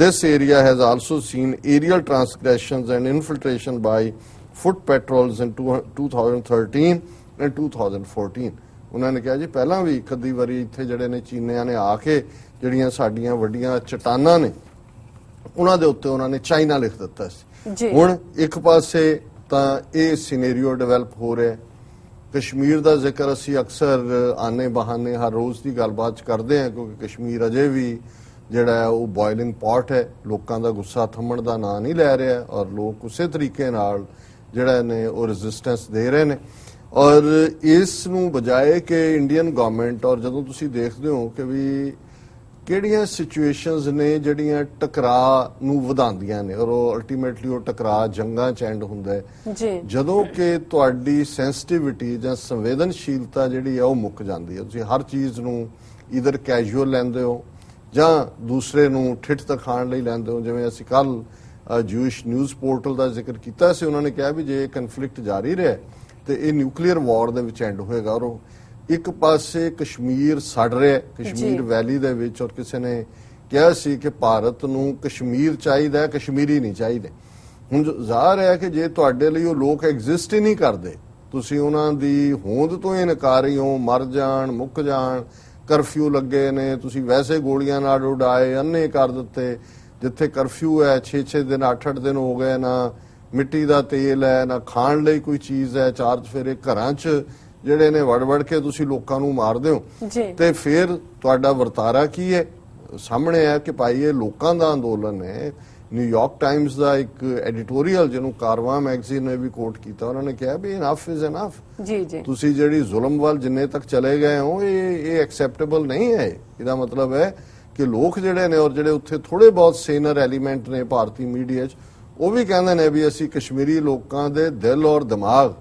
This area has also seen aerial transgressions and infiltration by foot patrols in two- 2013 and 2014. ਉਹਨਾਂ ਨੇ ਕਿਹਾ ਜੀ ਪਹਿਲਾਂ ਵੀ ਇੱਕ ਅੱਧੀ ਵਾਰੀ ਇੱਥੇ ਜਿਹੜੇ ਨੇ ਚੀਨੀਆਂ ਨੇ ਆ ਕੇ ਜਿਹੜੀਆਂ ਸਾਡੀਆਂ ਵੱਡੀਆਂ ਚਟਾਨਾਂ ਨੇ ਉਹਨਾਂ ਦੇ ਉੱਤੇ ਉਹਨਾਂ ਨੇ ਚਾਈਨਾ ਲਿਖ ਦਿੱਤਾ ਸੀ। ਹੁਣ ਇੱਕ ਪਾਸੇ ਤਾਂ ਇਹ ਸਿਨੈਰੀਓ ਡਿਵੈਲਪ ਹੋ ਰਿਹਾ ਹੈ। ਕਸ਼ਮੀਰ ਦਾ ਜ਼ਿਕਰ ਅਸੀਂ ਅਕਸਰ ਆਨੇ ਬਹਾਨੇ ਹਰ ਰੋਜ਼ ਦੀ ਗੱਲਬਾਤ ਕਰਦੇ ਹਾਂ ਕਿਉਂਕਿ ਕਸ਼ਮੀਰ ਅਜੇ ਵੀ ਜਿਹੜਾ ਉਹ ਬੋਇਲਿੰਗ ਪੌਟ ਹੈ। ਲੋਕਾਂ ਦਾ ਗੁੱਸਾ ਥੰਮਣ ਦਾ ਨਾਂ ਨਹੀਂ ਲੈ ਰਿਹਾ ਔਰ ਲੋਕ ਉਸੇ ਤਰੀਕੇ ਨਾਲ ਜਿਹੜਾ ਨੇ ਉਹ ਰੈਜ਼ਿਸਟੈਂਸ ਦੇ ਰਹੇ ਨੇ। ਔਰ ਇਸ ਨੂੰ ਬਜਾਏ ਕਿ ਇੰਡੀਅਨ ਗਵਰਨਮੈਂਟ ਔਰ ਜਦੋਂ ਤੁਸੀਂ ਦੇਖਦੇ ਹੋ ਕਿ ਵੀ ਕਿਹੜੀਆਂ ਸਿਚੁਏਸ਼ਨਸ ਨੇ ਜਿਹੜੀਆਂ ਟਕਰਾਅ ਨੂੰ ਵਧਾਉਂਦੀਆਂ ਨੇ ਔਰ ਉਹ ਅਲਟੀਮੇਟਲੀ ਉਹ ਟਕਰਾਅ ਜੰਗਾਂ ਚ ਐਂਡ ਹੁੰਦਾ ਹੈ। ਜੀ। ਜਦੋਂ ਕਿ ਤੁਹਾਡੀ ਸੈਂਸਿਟਿਵਿਟੀ ਜਾਂ ਸੰਵੇਦਨਸ਼ੀਲਤਾ ਜਿਹੜੀ ਹੈ ਉਹ ਮੁੱਕ ਜਾਂਦੀ ਹੈ। ਤੁਸੀਂ ਹਰ ਚੀਜ਼ ਨੂੰ ਇਧਰ ਕੈਜੂਅਲ ਲੈਂਦੇ ਹੋ ਜਾਂ ਦੂਸਰੇ ਨੂੰ ਠਿੱਠ ਦਿਖਾਉਣ ਲਈ ਲੈਂਦੇ ਹੋ। ਜਿਵੇਂ ਅਸੀਂ ਕੱਲ ਜੂਇਸ਼ ਨਿਊਜ਼ ਪੋਰਟਲ ਦਾ ਜ਼ਿਕਰ ਕੀਤਾ ਸੀ। ਉਹਨਾਂ ਨੇ ਕਿਹਾ ਵੀ ਜੇ ਕਨਫਲਿਕਟ ਜਾਰੀ ਰਿਹਾ ਤੇ ਇਹ ਨਿਊਕਲੀਅਰ ਵਾਰ ਦੇ ਵਿੱਚ ਐਂਡ ਹੋਏਗਾ ਔਰ ਇੱਕ ਪਾਸੇ ਕਸ਼ਮੀਰ ਸੜ ਰਿਹਾ ਕਸ਼ਮੀਰ। ਵੈਲੀ ਦੇ ਵਿੱਚ ਔਰ ਕਿਸੇ ਨੇ ਕਿਹਾ ਸੀ ਕਿ ਭਾਰਤ ਨੂੰ ਕਸ਼ਮੀਰ ਚਾਹੀਦਾ ਹੈ ਕਸ਼ਮੀਰੀ ਨਹੀਂ ਚਾਹੀਦੇ ਹੁਣ ਜ਼ਾਹਰ ਹੈ ਕਿ ਜੇ ਤੁਹਾਡੇ ਲਈ ਉਹ ਲੋਕ ਐਗਜ਼ਿਸਟ ਹੀ ਨਹੀਂ ਕਰਦੇ ਤੁਸੀਂ ਉਹਨਾਂ ਦੀ ਹੋਂਦ ਤੋਂ ਹੀ ਇਨਕਾਰੀ ਹੋ ਮਰ ਜਾਣ ਮੁੱਕ ਜਾਣ ਕਰਫਿਊ ਲੱਗੇ ਨੇ ਤੁਸੀਂ ਵੈਸੇ ਗੋਲੀਆਂ ਨਾਲ ਉਡਾਏ ਅੰਨੇ ਕਰ ਦਿੱਤੇ ਜਿੱਥੇ ਕਰਫਿਊ ਹੈ 6-6 ਦਿਨ 8-8 ਦਿਨ ਹੋ ਗਏ ਨਾ ਮਿੱਟੀ ਦਾ ਤੇਲ ਹੈ ਨਾ ਖਾਣ ਲਈ ਕੋਈ ਚੀਜ਼ ਹੈ ਚਾਰ ਚਫੇਰੇ ਘਰਾਂ 'ਚ ਜਿਹੜੇ ਨੇ ਵੜ-ਵੜ ਕੇ ਤੁਸੀਂ ਲੋਕਾਂ ਨੂੰ ਮਾਰਦੇ ਹੋ। ਤੇ ਫਿਰ ਤੁਹਾਡਾ ਵਰਤਾਰਾ ਕੀ ਹੈ? ਸਾਹਮਣੇ ਹੈ ਕਿ ਭਾਈ ਇਹ ਲੋਕਾਂ ਦਾ ਅੰਦੋਲਨ ਹੈ। ਨਿਊਯਾਰਕ ਟਾਈਮਜ਼ ਦਾ ਇੱਕ ਐਡੀਟੋਰੀਅਲ ਜਿਹਨੂੰ ਕਾਰਵਾ ਮੈਗਜ਼ੀਨ ਨੇ ਵੀ ਕੋਟ ਕੀਤਾ ਉਹਨਾਂ ਨੇ ਕਿਹਾ ਵੀ ਇਨਫ ਇਜ਼ ਇਨਫ ਜੀ ਜੀ। ਤੁਸੀਂ ਜਿਹੜੀ ਜ਼ੁਲਮ ਵੱਲ ਜਿੰਨੇ ਤੱਕ ਚਲੇ ਗਏ ਹੋ ਇਹ ਇਹ ਐਕਸੈਪਟੇਬਲ ਨਹੀਂ ਹੈ। ਇਹਦਾ ਮਤਲਬ ਹੈ ਕਿ ਲੋਕ ਜਿਹੜੇ ਨੇ ਔਰ ਜਿਹੜੇ ਉੱਥੇ ਥੋੜੇ ਬਹੁਤ ਸੇਨਰ ਐਲੀਮੈਂਟ ਨੇ ਭਾਰਤੀ ਮੀਡੀਆ 'ਚ ਉਹ ਵੀ ਕਹਿੰਦੇ ਨੇ ਵੀ ਅਸੀਂ ਕਸ਼ਮੀਰੀ ਲੋਕਾਂ ਦੇ ਦਿਲ ਔਰ ਦਿਮਾਗ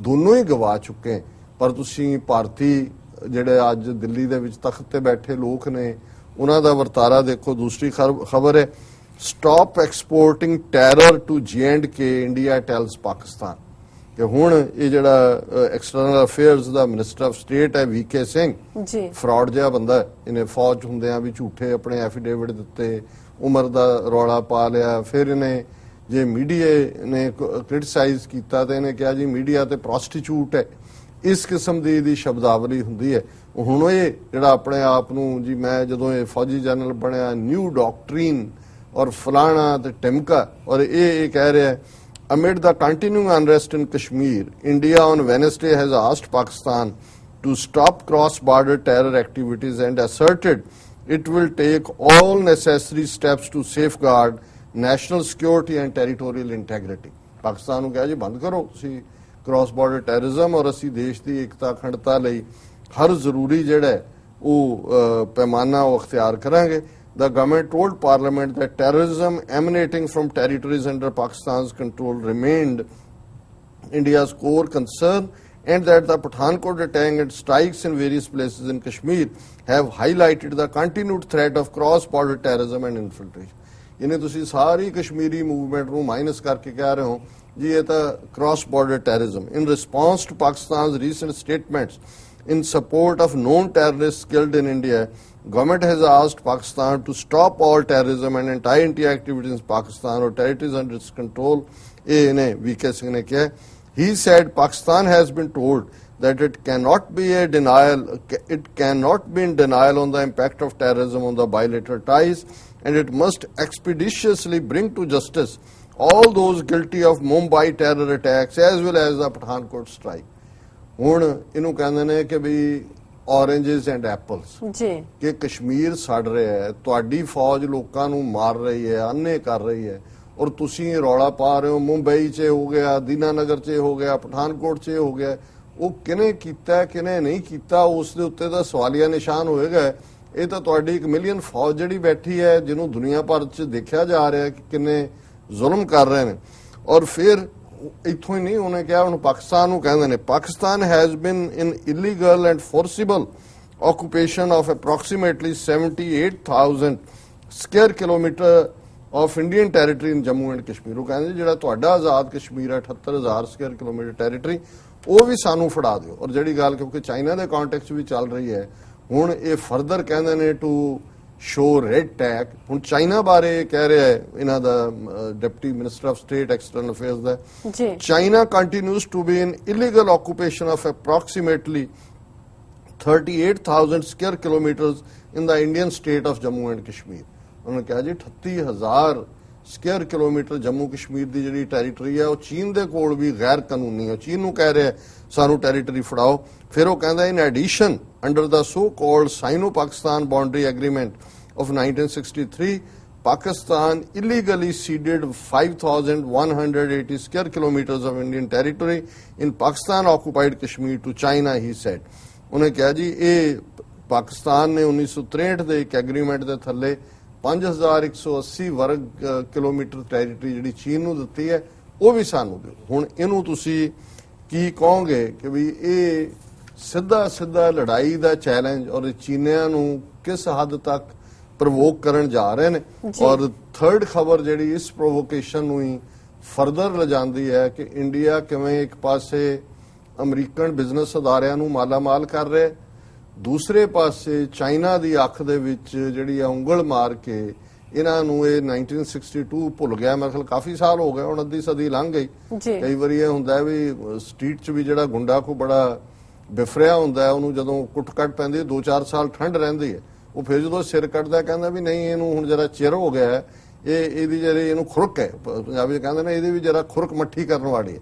ਦੋਨੋਂ ਹੀ ਗਵਾ ਚੁੱਕੇ। ਪਰ ਤੁਸੀਂ ਭਾਰਤੀ ਜਿਹੜੇ ਅੱਜ ਦਿੱਲੀ ਦੇ ਵਿੱਚ ਤਖਤ ਤੇ ਬੈਠੇ ਲੋਕ ਨੇ ਉਹਨਾਂ ਦਾ ਵਰਤਾਰਾ ਦੇਖੋ ਦੂਸਰੀ ਖਬਰ ਹੈ stop exporting terror to K India tells Pakistan ਕਿ ਹੁਣ ਇਹ ਜਿਹੜਾ ਐਕਸਟਰਨਲ ਅਫੇਅਰਸ ਦਾ ਮਿਨਿਸਟਰ ਆਫ ਸਟੇਟ ਹੈ ਵੀਕੇ ਸਿੰਘ ਜੀ ਫਰਾਡ ਜਿਹਾ ਬੰਦਾ। ਇਹਨੇ ਫੌਜ ਹੁੰਦਿਆਂ ਵੀ ਝੂਠੇ ਆਪਣੇ ਐਫੀਡੇਵਿਟ ਦਿੱਤੇ ਉਮਰ ਦਾ ਰੌਲਾ ਪਾ ਲਿਆ ਫਿਰ ਇਹਨੇ ਜੇ ਮੀਡੀਆ ਨੇ ਕ੍ਰਿਟਿਸਾਈਜ਼ ਕੀਤਾ ਤੇ ਇਹਨੇ ਕਿਹਾ ਜੀ ਮੀਡੀਆ ਤੇ ਪ੍ਰੋਸਟੀਚੂਟ ਹੈ ਇਸ ਕਿਸਮ ਦੀ ਦੀ ਸ਼ਬਦਾਵਲੀ ਹੁੰਦੀ ਹੈ ਹੁਣ ਇਹ ਜਿਹੜਾ ਆਪਣੇ ਆਪ ਨੂੰ ਜੀ ਮੈਂ ਜਦੋਂ ਇਹ ਫੌਜੀ ਜਨਰਲ ਬਣਿਆ ਨਿਊ ਡਾਕਟਰੀਨ ਔਰ ਫਲਾਣਾ ਤੇ ਟਿਮਕਾ ਔਰ ਇਹ ਇਹ ਕਹਿ ਰਿਹਾ ਹੈ Amid the continuing unrest in Kashmir, India on Wednesday has asked Pakistan to stop cross border terror activities and asserted it will take all necessary steps to safeguard national security and territorial integrity. Pakistan ਨੂੰ ਕਿਹਾ ਜੀ ਬੰਦ ਕਰੋ ਤੁਸੀਂ ਕ੍ਰਾਸ ਬਾਰਡਰ ਟੈਰਰਿਜ਼ਮ ਔਰ ਅਸੀਂ ਦੇਸ਼ ਦੀ ਏਕਤਾ ਅਖੰਡਤਾ ਲਈ ਹਰ ਜ਼ਰੂਰੀ ਜਿਹੜਾ ਹੈ ਉਹ ਅ, ਪੈਮਾਨਾ ਉਹ ਅਖਤਿਆਰ ਕਰਾਂਗੇ The government told parliament that terrorism emanating from territories under Pakistan's control remained India's core concern and that the Pathankot attack and strikes in various places in Kashmir have highlighted the continued threat of cross-border terrorism and infiltration. ਇਹਨੇ ਤੁਸੀਂ ਸਾਰੀ ਕਸ਼ਮੀਰੀ ਮੂਵਮੈਂਟ ਨੂੰ ਮਾਈਨਸ ਕਰਕੇ ਕਹਿ ਰਹੇ ਹੋ ਜੀ ਇਹ ਤਾਂ cross border terrorism in response to Pakistan's recent statements in support of known terrorists killed in India, government has asked Pakistan to stop all terrorism and anti-India activities in Pakistan or territories under its control. ਇਹ ਨੇ ਵੀਕੇ ਸਿੰਘ ਨੇ ਕਿਹਾ he said Pakistan has been told that it cannot be a denial it cannot be in denial on the impact of terrorism on the bilateral ties And it must expeditiously bring to justice all those guilty of Mumbai terror attacks as well as the Pathankot strike. ਹੁਣ ਇਹਨੂੰ ਕਹਿੰਦੇ ਨੇ ਕਿ ਵੀ oranges ਐਂਡ ਐਪਲਸ ਜੀ। ਕਿ ਕਸ਼ਮੀਰ ਸੜ ਰਿਹਾ ਹੈ ਤੁਹਾਡੀ ਫੌਜ ਲੋਕਾਂ ਨੂੰ ਮਾਰ ਰਹੀ ਹੈ ਅੰਨੇ ਕਰ ਰਹੀ ਹੈ ਔਰ ਤੁਸੀਂ ਰੌਲਾ ਪਾ ਰਹੇ ਹੋ ਮੁੰਬਈ 'ਚ ਹੋ ਗਿਆ ਦੀਨਾਨਗਰ 'ਚ ਹੋ ਗਿਆ ਪਠਾਨਕੋਟ 'ਚ ਹੋ ਗਿਆ। ਉਹ ਕਿਨੇ ਕੀਤਾ ਕਿਨੇ ਨਹੀਂ ਕੀਤਾ ਉਸ ਦੇ ਉੱਤੇ ਦਾ ਸਵਾਲੀਆ ਨਿਸ਼ਾਨ ਹੋਏਗਾ। ਇਹ ਤਾਂ ਤੁਹਾਡੀ ਇੱਕ ਮਿਲੀਅਨ ਫੌਜ ਜਿਹੜੀ ਬੈਠੀ ਹੈ, ਜਿਹਨੂੰ ਦੁਨੀਆ ਭਰ 'ਚ ਦੇਖਿਆ ਜਾ ਰਿਹਾ ਹੈ ਕਿ ਕਿੰਨੇ ਜ਼ੁਲਮ ਕਰ ਰਹੇ ਨੇ। ਔਰ ਫਿਰ ਇੱਥੋਂ ਹੀ ਨਹੀਂ, ਉਹਨੇ ਕਿਹਾ ਹੁਣ ਪਾਕਿਸਤਾਨ ਨੂੰ ਕਹਿੰਦੇ ਨੇ, Pakistan has been in illegal and forcible occupation of approximately 78000 square kilometer of Indian territory in Jammu and Kashmir. ਉਹ ਕਹਿੰਦੇ, ਜਿਹੜਾ ਤੁਹਾਡਾ ਆਜ਼ਾਦ ਕਸ਼ਮੀਰ ਹੈ 78000 ਸਕੁਅਰ ਕਿਲੋਮੀਟਰ ਟੈਰੀਟਰੀ ਉਹ ਵੀ ਸਾਨੂੰ ਫੜਾ ਦਿਓ। ਔਰ ਜਿਹੜੀ ਗੱਲ, ਕਿਉਂਕਿ ਚਾਈਨਾ ਦੇ ਕੰਟੈਕਸਟ ਵੀ ਚੱਲ ਰਹੀ ਹੈ ਹੁਣ ਇਹ ਫਰਦਰ ਕਹਿੰਦੇ ਨੇ ਟੂ ਸ਼ੋ ਰੈਡ ਟੈਗ ਹੁਣ ਚਾਈਨਾ ਬਾਰੇ ਕਹਿ ਰਿਹਾ ਹੈ ਇਹਨਾਂ ਦਾ deputy minister of state external affairs ਦਾ। ਜੀ। China continues to be in illegal occupation of approximately 38,000 square kilometers in the Indian state of Jammu and Kashmir. ਉਹਨਾਂ ਕਿਹਾ ਜੀ 38000 ਸਕੁਅਰ ਕਿਲੋਮੀਟਰ ਜੰਮੂ ਕਸ਼ਮੀਰ ਦੀ ਜਿਹੜੀ ਟੈਰੀਟਰੀ ਹੈ ਉਹ ਚੀਨ ਦੇ ਕੋਲ ਵੀ ਗੈਰ ਕਾਨੂੰਨੀ ਹੈ ਚੀਨ ਨੂੰ ਕਹਿ ਰਿਹਾ ਸਾਨੂੰ ਟੈਰੀਟਰੀ ਫੜਾਓ ਫਿਰ ਉਹ ਕਹਿੰਦਾ in addition under the so called Sino Pakistan boundary agreement of 1963 Pakistan illegally ceded 5,180 square kilometers of Indian territory in Pakistan occupied Kashmir to China, he said. ਉਹਨੇ ਕਿਹਾ ਜੀ ਇਹ ਪਾਕਿਸਤਾਨ ਨੇ 1963 ਦੇ ਇੱਕ ਐਗਰੀਮੈਂਟ ਦੇ ਥੱਲੇ 5180 ਵਰਗ ਕਿਲੋਮੀਟਰ ਟੈਰੀਟਰੀ ਜਿਹੜੀ ਚੀਨ ਨੂੰ ਦਿੱਤੀ ਹੈ ਉਹ ਵੀ ਸਾਨੂੰ ਦਿਓ ਹੁਣ ਇਹਨੂੰ ਤੁਸੀਂ ਕੀ ਕਹੋਗੇ ਕਿ ਵੀ ਇਹ ਸਿੱਧਾ ਸਿੱਧਾ ਲੜਾਈ ਦਾ ਚੈਲੰਜ ਔਰ ਚੀਨੀਆਂ ਨੂੰ ਕਿਸ ਹੱਦ ਤੱਕ ਪ੍ਰਵੋਕ ਕਰਨ ਜਾ ਰਹੇ ਨੇ। ਔਰ ਥਰਡ ਖਬਰ ਜਿਹੜੀ ਇਸ ਪ੍ਰੋਵੋਕੇਸ਼ਨ ਨੂੰ ਹੀ ਫਰਦਰ ਲਿਜਾਂਦੀ ਹੈ ਕਿ ਇੰਡੀਆ ਕਿਵੇਂ ਇੱਕ ਪਾਸੇ ਅਮਰੀਕਨ ਬਿਜ਼ਨਸ ਅਦਾਰਿਆਂ ਨੂੰ ਮਾਲਾਮਾਲ ਕਰ ਰਿਹਾ ਦੂਸਰੇ ਪਾਸੇ ਚਾਈਨਾ ਦੀ ਅੱਖ ਦੇ ਵਿੱਚ ਜਿਹੜੀ ਆ ਉਂਗਲ ਮਾਰ ਕੇ ਇਹਨਾਂ ਨੂੰ ਇਹ 1962 ਭੁੱਲ ਗਿਆ। ਮੇਰੇ ਖਿਆਲ ਕਾਫੀ ਸਾਲ ਹੋ ਗਏ ਹੁਣ ਅੱਧੀ ਸਦੀ ਲੰਘ ਗਈ। ਕਈ ਵਾਰੀ ਇਹ ਹੁੰਦਾ ਵੀ ਸਟਰੀਟ 'ਚ ਵੀ ਜਿਹੜਾ ਗੁੰਡਾ ਕੋ ਬੜਾ ਬਿਫਰਿਆ ਹੁੰਦਾ ਉਹਨੂੰ ਜਦੋਂ ਕੁੱਟ-ਕੱਟ ਪੈਂਦੀ ਹੈ 2-4 ਸਾਲ ਠੰਡ ਰਹਿੰਦੀ ਹੈ ਉਹ ਫਿਰ ਜਦੋਂ ਸਿਰ ਕੱਟਦਾ ਕਹਿੰਦਾ ਵੀ ਨਹੀਂ ਇਹਨੂੰ ਹੁਣ ਜਰਾ ਚਿਰ ਹੋ ਗਿਆ ਹੈ ਇਹ ਇਹਦੀ ਜਿਹੜੀ ਇਹਨੂੰ ਖੁਰਕ ਹੈ ਪੰਜਾਬੀ 'ਚ ਕਹਿੰਦੇ ਨੇ ਇਹਦੀ ਵੀ ਜਰਾ ਖੁਰਕ ਮੱਠੀ ਕਰਨ ਵਾਲੀ ਹੈ।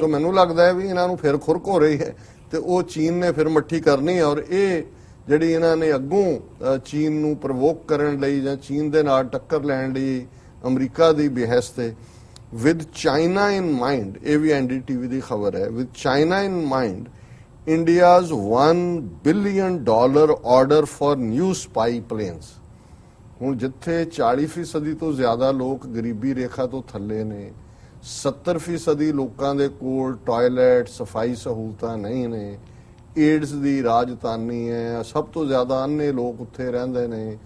ਸੋ ਮੈਨੂੰ ਲੱਗਦਾ ਹੈ ਵੀ ਇਹਨਾਂ ਨੂੰ ਫਿਰ ਖੁਰਕ ਹੋ ਰਹੀ ਹੈ ਤੇ ਉਹ ਚੀਨ ਨੇ ਫਿਰ ਮੱਠੀ ਕਰਨੀ ਹੈ ਔਰ ਇਹ ਜਿਹੜੀ ਇਹਨਾਂ ਨੇ ਅੱਗੋਂ ਚੀਨ ਨੂੰ ਪ੍ਰਵੋਕ ਕਰਨ ਲਈ ਜਾਂ ਚੀਨ ਦੇ ਨਾਲ ਟੱਕਰ ਲੈਣ ਲਈ ਅਮਰੀਕਾ ਦੀ ਬਿਹਸ ਤੇ ਵਿਦ ਚਾਈਨਾ ਇਨ ਮਾਈਂਡ ਇਹ ਵੀ ਐਨਡੀਟੀਵੀ ਦੀ ਖਬਰ ਹੈ with China in mind India's 1 billion dollar order for new spy planes ਹੁਣ ਜਿੱਥੇ 40% ਫੀਸਦੀ ਤੋਂ ਜ਼ਿਆਦਾ ਲੋਕ ਗਰੀਬੀ ਰੇਖਾ ਤੋਂ ਥੱਲੇ ਨੇ 70% ਫੀਸਦੀ ਲੋਕਾਂ ਦੇ ਕੋਲ ਟਾਇਲਟ ਸਫ਼ਾਈ ਸਹੂਲਤਾਂ ਨਹੀਂ ਨੇ ਏਡਸ ਦੀ ਰਾਜਧਾਨੀ ਹੈ ਸਭ ਤੋਂ ਜ਼ਿਆਦਾ ਅੰਨੇ ਲੋਕ ਉੱਥੇ ਰਹਿੰਦੇ ਨੇ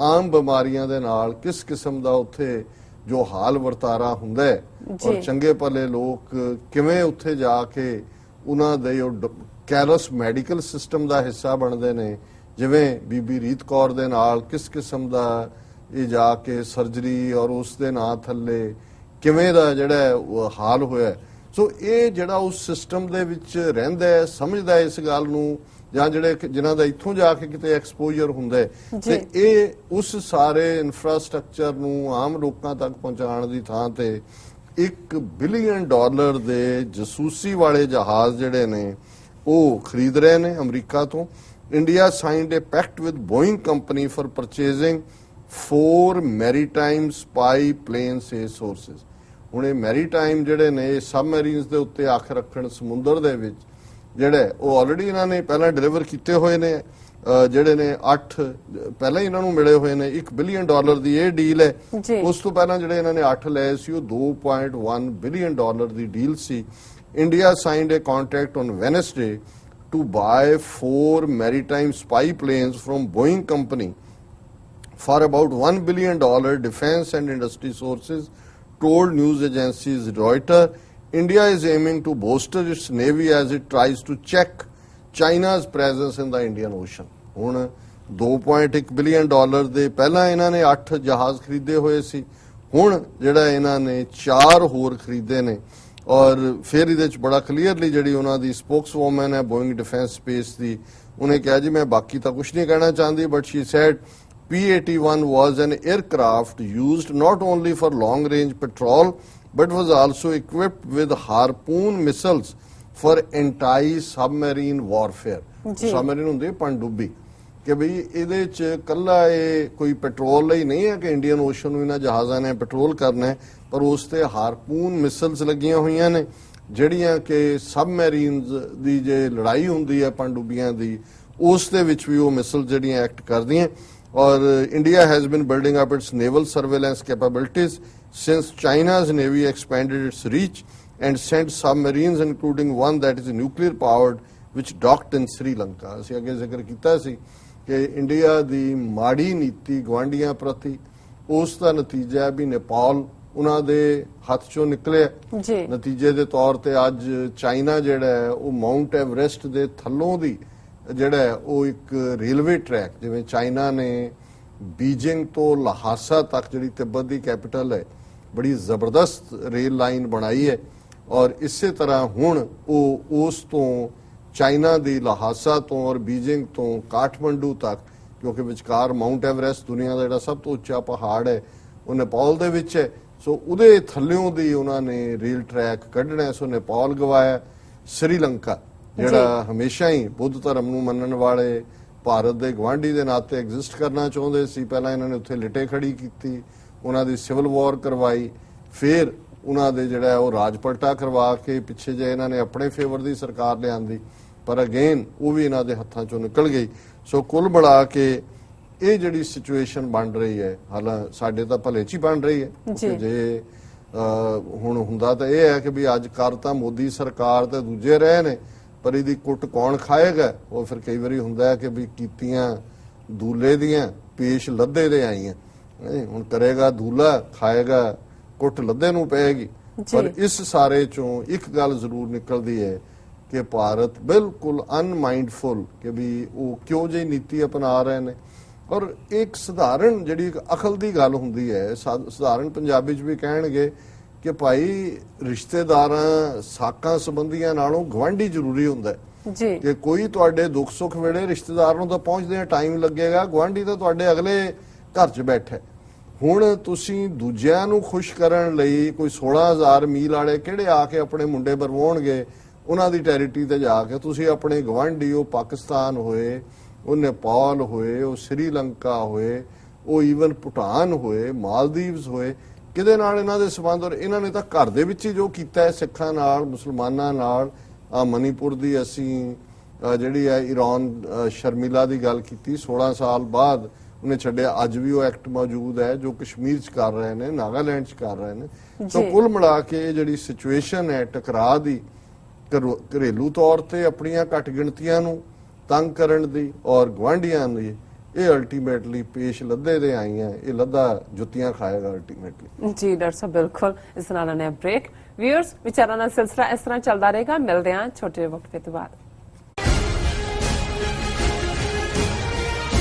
ਆਮ ਬਿਮਾਰੀਆਂ ਦੇ ਨਾਲ ਕਿਸ ਕਿਸਮ ਦਾ ਉੱਥੇ ਜੋ ਹਾਲ ਵਰਤਾਰਾ ਹੁੰਦਾ ਹੈ ਔਰ। ਚੰਗੇ ਭਲੇ ਲੋਕ ਕਿਵੇਂ ਉੱਥੇ ਜਾ ਕੇ ਉਹਨਾਂ ਦੇ ਉਹ ਕੈਰਸ ਮੈਡੀਕਲ ਸਿਸਟਮ ਦਾ ਹਿੱਸਾ ਬਣਦੇ ਨੇ ਜਿਵੇਂ ਬੀਬੀ ਰੀਤ ਕੌਰ ਦੇ ਨਾਲ ਕਿਸ ਕਿਸਮ ਦਾ ਇਹ ਜਾ ਕੇ ਸਰਜਰੀ ਔਰ ਉਸ ਦੇ ਨਾਂ ਥੱਲੇ ਕਿਵੇਂ ਦਾ ਜਿਹੜਾ ਹਾਲ ਹੋਇਆ। ਸੋ ਇਹ ਜਿਹੜਾ ਉਸ ਸਿਸਟਮ ਦੇ ਵਿੱਚ ਰਹਿੰਦਾ ਹੈ ਸਮਝਦਾ ਹੈ ਇਸ ਗੱਲ ਨੂੰ ਜਾਂ ਜਿਹੜੇ ਜਿਨ੍ਹਾਂ ਦਾ ਇੱਥੋਂ ਜਾ ਕੇ ਕਿਤੇ ਐਕਸਪੋਜ਼ਰ ਹੁੰਦਾ ਹੈ। ਤੇ ਇਹ ਉਸ ਸਾਰੇ ਇਨਫਰਾਸਟ੍ਰਕਚਰ ਨੂੰ ਆਮ ਲੋਕਾਂ ਤੱਕ ਪਹੁੰਚਾਉਣ ਦੀ ਥਾਂ ਤੇ 1 ਬਿਲੀਅਨ ਡਾਲਰ ਦੇ ਜਸੂਸੀ ਵਾਲੇ ਜਹਾਜ਼ ਜਿਹੜੇ ਨੇ ਉਹ ਖਰੀਦ ਰਹੇ ਨੇ ਅਮਰੀਕਾ ਤੋਂ India signed a pact with Boeing company for purchasing four maritime spy planes sources ਹੁਣ ਇਹ ਮੈਰੀਟਾਈਮ ਜਿਹੜੇ ਨੇ ਸਬਮਰੀਨਸ ਦੇ ਉੱਤੇ ਅੱਖ ਰੱਖਣ ਸਮੁੰਦਰ ਦੇ ਵਿੱਚ ਜਿਹੜੇ ਉਹ ਆਲਰੇਡੀ ਇਹਨਾਂ ਨੇ ਪਹਿਲਾਂ ਡਿਲੀਵਰ ਕੀਤੇ ਹੋਏ ਨੇ ਜਿਹੜੇ ਨੇ 8 ਪਹਿਲਾਂ ਹੀ ਇਹਨਾਂ ਨੂੰ ਮਿਲੇ ਹੋਏ ਨੇ 1 ਬਿਲੀਅਨ ਡਾਲਰ ਦੀ ਇਹ ਡੀਲ ਹੈ। ਉਸ ਤੋਂ ਪਹਿਲਾਂ ਜਿਹੜੇ ਇਹਨਾਂ ਨੇ 8 ਲਏ ਸੀ ਉਹ 2.1 ਬਿਲੀਅਨ ਡਾਲਰ ਦੀ deal C India signed a contract on Wednesday to buy 4 maritime spy planes from Boeing company for about $1 billion defense and industry sources told news agencies Reuters, India is aiming to bolster its navy as it tries to check China's presence in the Indian Ocean. ਹੁਣ 2.1 ਬਿਲੀਅਨ ਡਾਲਰ ਦੇ ਪਹਿਲਾਂ ਇਹਨਾਂ ਨੇ 8 ਜਹਾਜ਼ ਖਰੀਦੇ ਹੋਏ ਸੀ ਹੁਣ ਜਿਹੜਾ ਇਹਨਾਂ ਨੇ 4 ਹੋਰ ਖਰੀਦੇ ਨੇ ਔਰ ਫਿਰ ਇਹਦੇ ਚ ਬੜਾ ਕਲੀਅਰਲੀ ਜਿਹੜੀ ਉਹਨਾਂ ਦੀ ਸਪੋਕਸਵੂਮਨ ਹੈ ਬੋਇੰਗ ਡਿਫੈਂਸ ਸਪੇਸ ਦੀ ਉਹਨੇ ਕਿਹਾ ਜੀ ਮੈਂ ਬਾਕੀ ਤਾਂ ਕੁਝ ਨਹੀਂ ਕਹਿਣਾ ਚਾਹੁੰਦੀ but she said P-81 was an aircraft used not only for long-range patrol but was also equipped with harpoon missiles for anti-submarine warfare. Submarine ਹੁੰਦੀ ਹੈ ਪਣਡੁੱਬੀ ਕਿ ਬਈ ਇਹਦੇ ਚ ਕੱਲਾ ਇਹ ਕੋਈ ਪੈਟਰੋਲ ਲਈ ਨਹੀਂ ਹੈ ਕਿ ਇੰਡੀਅਨ ਓਸ਼ਨ ਨੂੰ ਇਹਨਾਂ ਜਹਾਜ਼ਾਂ ਨੇ ਪੈਟਰੋਲ ਕਰਨਾ ਹੈ ਪਰ ਉਸ ਤੇ ਹਾਰਪੂਨ ਮਿਸਲਸ ਲੱਗੀਆਂ ਹੋਈਆਂ ਨੇ ਜਿਹੜੀਆਂ ਕਿ ਸਬਮਰੀਨਸ ਦੀ ਜੇ ਲੜਾਈ ਹੁੰਦੀ ਹੈ ਪਣਡੁੱਬੀਆਂ ਦੀ ਉਸ ਦੇ ਵਿੱਚ ਵੀ ਉਹ ਮਿਸਲ ਜਿਹੜੀਆਂ ਐਕਟ ਕਰਦੀਆਂ। Surveillance capabilities since China's navy expanded its reach and sent submarines including one that is nuclear powered which docked in Sri Lanka. ਅਸੀਂ ਅੱਗੇ ਜ਼ਿਕਰ ਕੀਤਾ ਸੀ ਕਿ ਇੰਡੀਆ ਦੀ ਮਾੜੀ ਨੀਤੀ ਗਵਾਂਡੀਆਂ ਪ੍ਰਤੀ ਉਸ ਦਾ ਨਤੀਜਾ ਹੈ ਵੀ ਨੇਪਾਲ ਉਹਨਾਂ ਦੇ ਹੱਥ ਚੋਂ ਨਿਕਲਿਆ ਜੀ। ਨਤੀਜੇ ਦੇ ਤੌਰ ਤੇ ਅੱਜ ਚਾਈਨਾ ਜਿਹੜਾ ਹੈ ਉਹ ਮਾਉਂਟ ਐਵਰੈਸਟ ਦੇ ਥੱਲੋਂ ਦੀ ਜਿਹੜਾ ਹੈ, ਉਹ ਇੱਕ ਰੇਲਵੇ ਟਰੈਕ, ਜਿਵੇਂ ਚਾਈਨਾ ਨੇ ਬੀਜਿੰਗ ਤੋਂ ਲਹਾਸਾ ਤੱਕ ਜਿਹੜੀ ਤਿੱਬਤ ਦੀ ਕੈਪੀਟਲ ਹੈ, ਬੜੀ ਜ਼ਬਰਦਸਤ ਰੇਲ ਲਾਈਨ ਬਣਾਈ ਹੈ ਔਰ ਇਸੇ ਤਰ੍ਹਾਂ ਹੁਣ ਉਹ ਉਸ ਤੋਂ ਚਾਈਨਾ ਦੀ ਲਹਾਸਾ ਤੋਂ ਔਰ ਬੀਜਿੰਗ ਤੋਂ ਕਾਠਮੰਡੂ ਤੱਕ, ਕਿਉਂਕਿ ਵਿਚਕਾਰ ਮਾਉਂਟ ਐਵਰੈਸਟ ਦੁਨੀਆ ਦਾ ਜਿਹੜਾ ਸਭ ਤੋਂ ਉੱਚਾ ਪਹਾੜ ਹੈ, ਉਹ ਨੇਪਾਲ ਦੇ ਵਿੱਚ ਹੈ। ਸੋ ਉਹਦੇ ਥੱਲਿਓਂ ਦੀ ਉਹਨਾਂ ਨੇ ਰੇਲ ਟਰੈਕ ਕੱਢਣਾ ਸੋ ਨੇਪਾਲ ਗਵਾਇਆ, ਸ੍ਰੀਲੰਕਾ। ਜਿਹੜਾ ਹਮੇਸ਼ਾ ਹੀ ਬੁੱਧ ਧਰਮ ਨੂੰ ਮੰਨਣ ਵਾਲੇ ਭਾਰਤ ਦੇ ਗਵਾਂਢੀ ਦੇ ਨਾਤੇ ਐਗਜ਼ਿਸਟ ਕਰਨਾ ਚਾਹੁੰਦੇ ਸੀ ਪਹਿਲਾਂ ਇਹਨਾਂ ਨੇ ਉੱਥੇ ਲਿਟੇ ਖੜੀ ਕੀਤੀ ਉਹਨਾਂ ਦੀ ਸਿਵਲ ਵਾਰ ਕਰਵਾਈ ਫਿਰ ਉਹਨਾਂ ਦੇ ਜਿਹੜਾ ਉਹ ਰਾਜ ਪਲਟਾ ਕਰਵਾ ਕੇ ਪਿੱਛੇ ਜੇ ਇਹਨਾਂ ਨੇ ਆਪਣੇ ਫੇਵਰ ਦੀ ਸਰਕਾਰ ਲਿਆਂਦੀ ਪਰ ਅਗੇਨ ਉਹ ਵੀ ਇਹਨਾਂ ਦੇ ਹੱਥਾਂ ਚੋਂ ਨਿਕਲ ਗਈ। ਸੋ ਕੁੱਲ ਮਿਲਾ ਕੇ ਇਹ ਜਿਹੜੀ ਸਿਚੁਏਸ਼ਨ ਬਣ ਰਹੀ ਹੈ ਹਾਲਾਂ ਸਾਡੇ ਤਾਂ ਭਲੇ ਚ ਹੀ ਬਣ ਰਹੀ ਹੈ। ਜੀ। ਹੁਣ ਹੁੰਦਾ ਤਾਂ ਇਹ ਹੈ ਕਿ ਵੀ ਅੱਜ ਕਰ ਤਾਂ ਮੋਦੀ ਸਰਕਾਰ ਤੇ ਦੂਜੇ ਰਹੇ ਨੇ ਪਰ ਇਹਦੀ ਕੁੱਟ ਕੌਣ ਖਾਏਗਾ? ਉਹ ਫਿਰ ਕਈ ਵਾਰੀ ਹੁੰਦਾ ਹੈ ਕਿ ਵੀ ਕੀਤੀਆਂ ਦੂਲੇ ਦੀਆਂ ਪੇਸ਼ ਲੱਦੇ ਦੇ ਆਈਆਂ। ਹੁਣ ਕਰੇਗਾ ਦੂਲਾ ਖਾਏਗਾ ਕੁੱਟ ਲੱਦੇ ਨੂੰ ਪਏਗੀ। ਪਰ ਇਸ ਸਾਰੇ ਚੋਂ ਇੱਕ ਗੱਲ ਜ਼ਰੂਰ ਨਿਕਲਦੀ ਹੈ ਕਿ ਭਾਰਤ ਬਿਲਕੁਲ ਅਨਮਾਈਂਡਫੁਲ ਕਿ ਵੀ ਉਹ ਕਿਉਂ ਜਿਹੀ ਨੀਤੀ ਅਪਣਾ ਰਹੇ ਨੇ। ਔਰ ਇੱਕ ਸਧਾਰਨ ਜਿਹੜੀ ਇੱਕ ਅਕਲ ਦੀ ਗੱਲ ਹੁੰਦੀ ਹੈ ਸਧਾਰਨ ਪੰਜਾਬੀ ਚ ਵੀ ਕਹਿਣਗੇ ਕਿ ਭਾਈ ਰਿਸ਼ਤੇਦਾਰਾਂ ਸਾਕਾਂ ਸੰਬੰਧੀਆਂ ਨਾਲੋਂ ਗਵਾਂਢੀ ਜ਼ਰੂਰੀ ਹੁੰਦਾ ਹੈ ਜੀ ਕਿ ਕੋਈ ਤੁਹਾਡੇ ਦੁੱਖ ਸੁੱਖ ਵੇਲੇ ਰਿਸ਼ਤੇਦਾਰ ਨੂੰ ਤਾਂ ਪਹੁੰਚਦੇ ਟਾਈਮ ਲੱਗੇਗਾ ਗਵਾਂਢੀ ਤਾਂ ਤੁਹਾਡੇ ਅਗਲੇ ਘਰ 'ਚ ਬੈਠਾ। ਹੁਣ ਤੁਸੀਂ ਦੂਜਿਆਂ ਨੂੰ ਖੁਸ਼ ਕਰਨ ਲਈ ਕੋਈ 16000 ਮੀਲ ਵਾਲੇ ਕਿਹੜੇ ਆ ਕੇ ਆਪਣੇ ਮੁੰਡੇ ਬਰਵਾਉਣਗੇ ਉਹਨਾਂ ਦੀ ਟੈਰਿਟਰੀ ਤੇ ਜਾ ਕੇ ਤੁਸੀਂ ਆਪਣੇ ਗਵਾਂਢੀ ਉਹ ਪਾਕਿਸਤਾਨ ਹੋਏ ਉਹ ਨੇਪਾਲ ਹੋਏ ਉਹ ਸ੍ਰੀਲੰਕਾ ਹੋਏ ਉਹ ਈਵਨ ਭੂਟਾਨ ਹੋਏ ਮਾਲਦੀਵਸ ਹੋਏ ਕਿਹਦੇ ਨਾਲ ਇਹਨਾਂ ਦੇ ਸਬੰਧ? ਔਰ ਇਹਨਾਂ ਨੇ ਤਾਂ ਘਰ ਦੇ ਵਿੱਚ ਹੀ ਜੋ ਕੀਤਾ ਹੈ ਸਿੱਖਾਂ ਨਾਲ ਮੁਸਲਮਾਨਾਂ ਨਾਲ ਆ ਮਨੀਪੁਰ ਦੀ ਅਸੀਂ ਜਿਹੜੀ ਹੈ ਈਰਾਨ ਸ਼ਰਮੀਲਾ ਦੀ ਗੱਲ ਕੀਤੀ। 16 ਸਾਲ ਬਾਅਦ ਉਹਨੇ ਛੱਡਿਆ। ਅੱਜ ਵੀ ਉਹ ਐਕਟ ਮੌਜੂਦ ਹੈ ਜੋ ਕਸ਼ਮੀਰ ਚ ਕਰ ਰਹੇ ਨੇ ਨਾਗਾਲੈਂਡ ਚ ਕਰ ਰਹੇ ਨੇ। ਜੀ। ਕੁੱਲ ਮਿਲਾ ਕੇ ਜਿਹੜੀ ਸਿਚੁਏਸ਼ਨ ਹੈ ਟਕਰਾਅ ਦੀ ਘਰੋ- ਘਰੇਲੂ ਤੌਰ ਤੇ ਆਪਣੀਆਂ ਘੱਟ ਗਿਣਤੀਆਂ ਨੂੰ ਤੰਗ ਕਰਨ ਦੀ ਔਰ ਗਵਾਂਢੀਆਂ ਦੀ ਇਹ ਅਲਟੀਮੇਟਲੀ ਪੇਸ਼ ਲੱਦੇ ਦੇ ਆਈਆਂ, ਇਹ ਲੱਦਾ ਜੁੱਤੀਆਂ ਖਾਏਗਾ ਅਲਟੀਮੇਟਲੀ ਜੀ, ਡਾਕਟਰ ਸਾਹਿਬ, ਬਿਲਕੁਲ। ਇਸ ਨਾਲ ਨੇ ਬ੍ਰੇਕ ਵਿਊਅਰਸ ਵਿਚਾਰਾਂ ਦਾ ਸਿਲਸਿਲਾ ਇਸ ਤਰ੍ਹਾਂ ਚੱਲਦਾ ਰਹੇਗਾ। ਮਿਲਦੇ ਹਾਂ ਛੋਟੇ ਜਿਹੇ ਤੋਂ ਬਾਅਦ।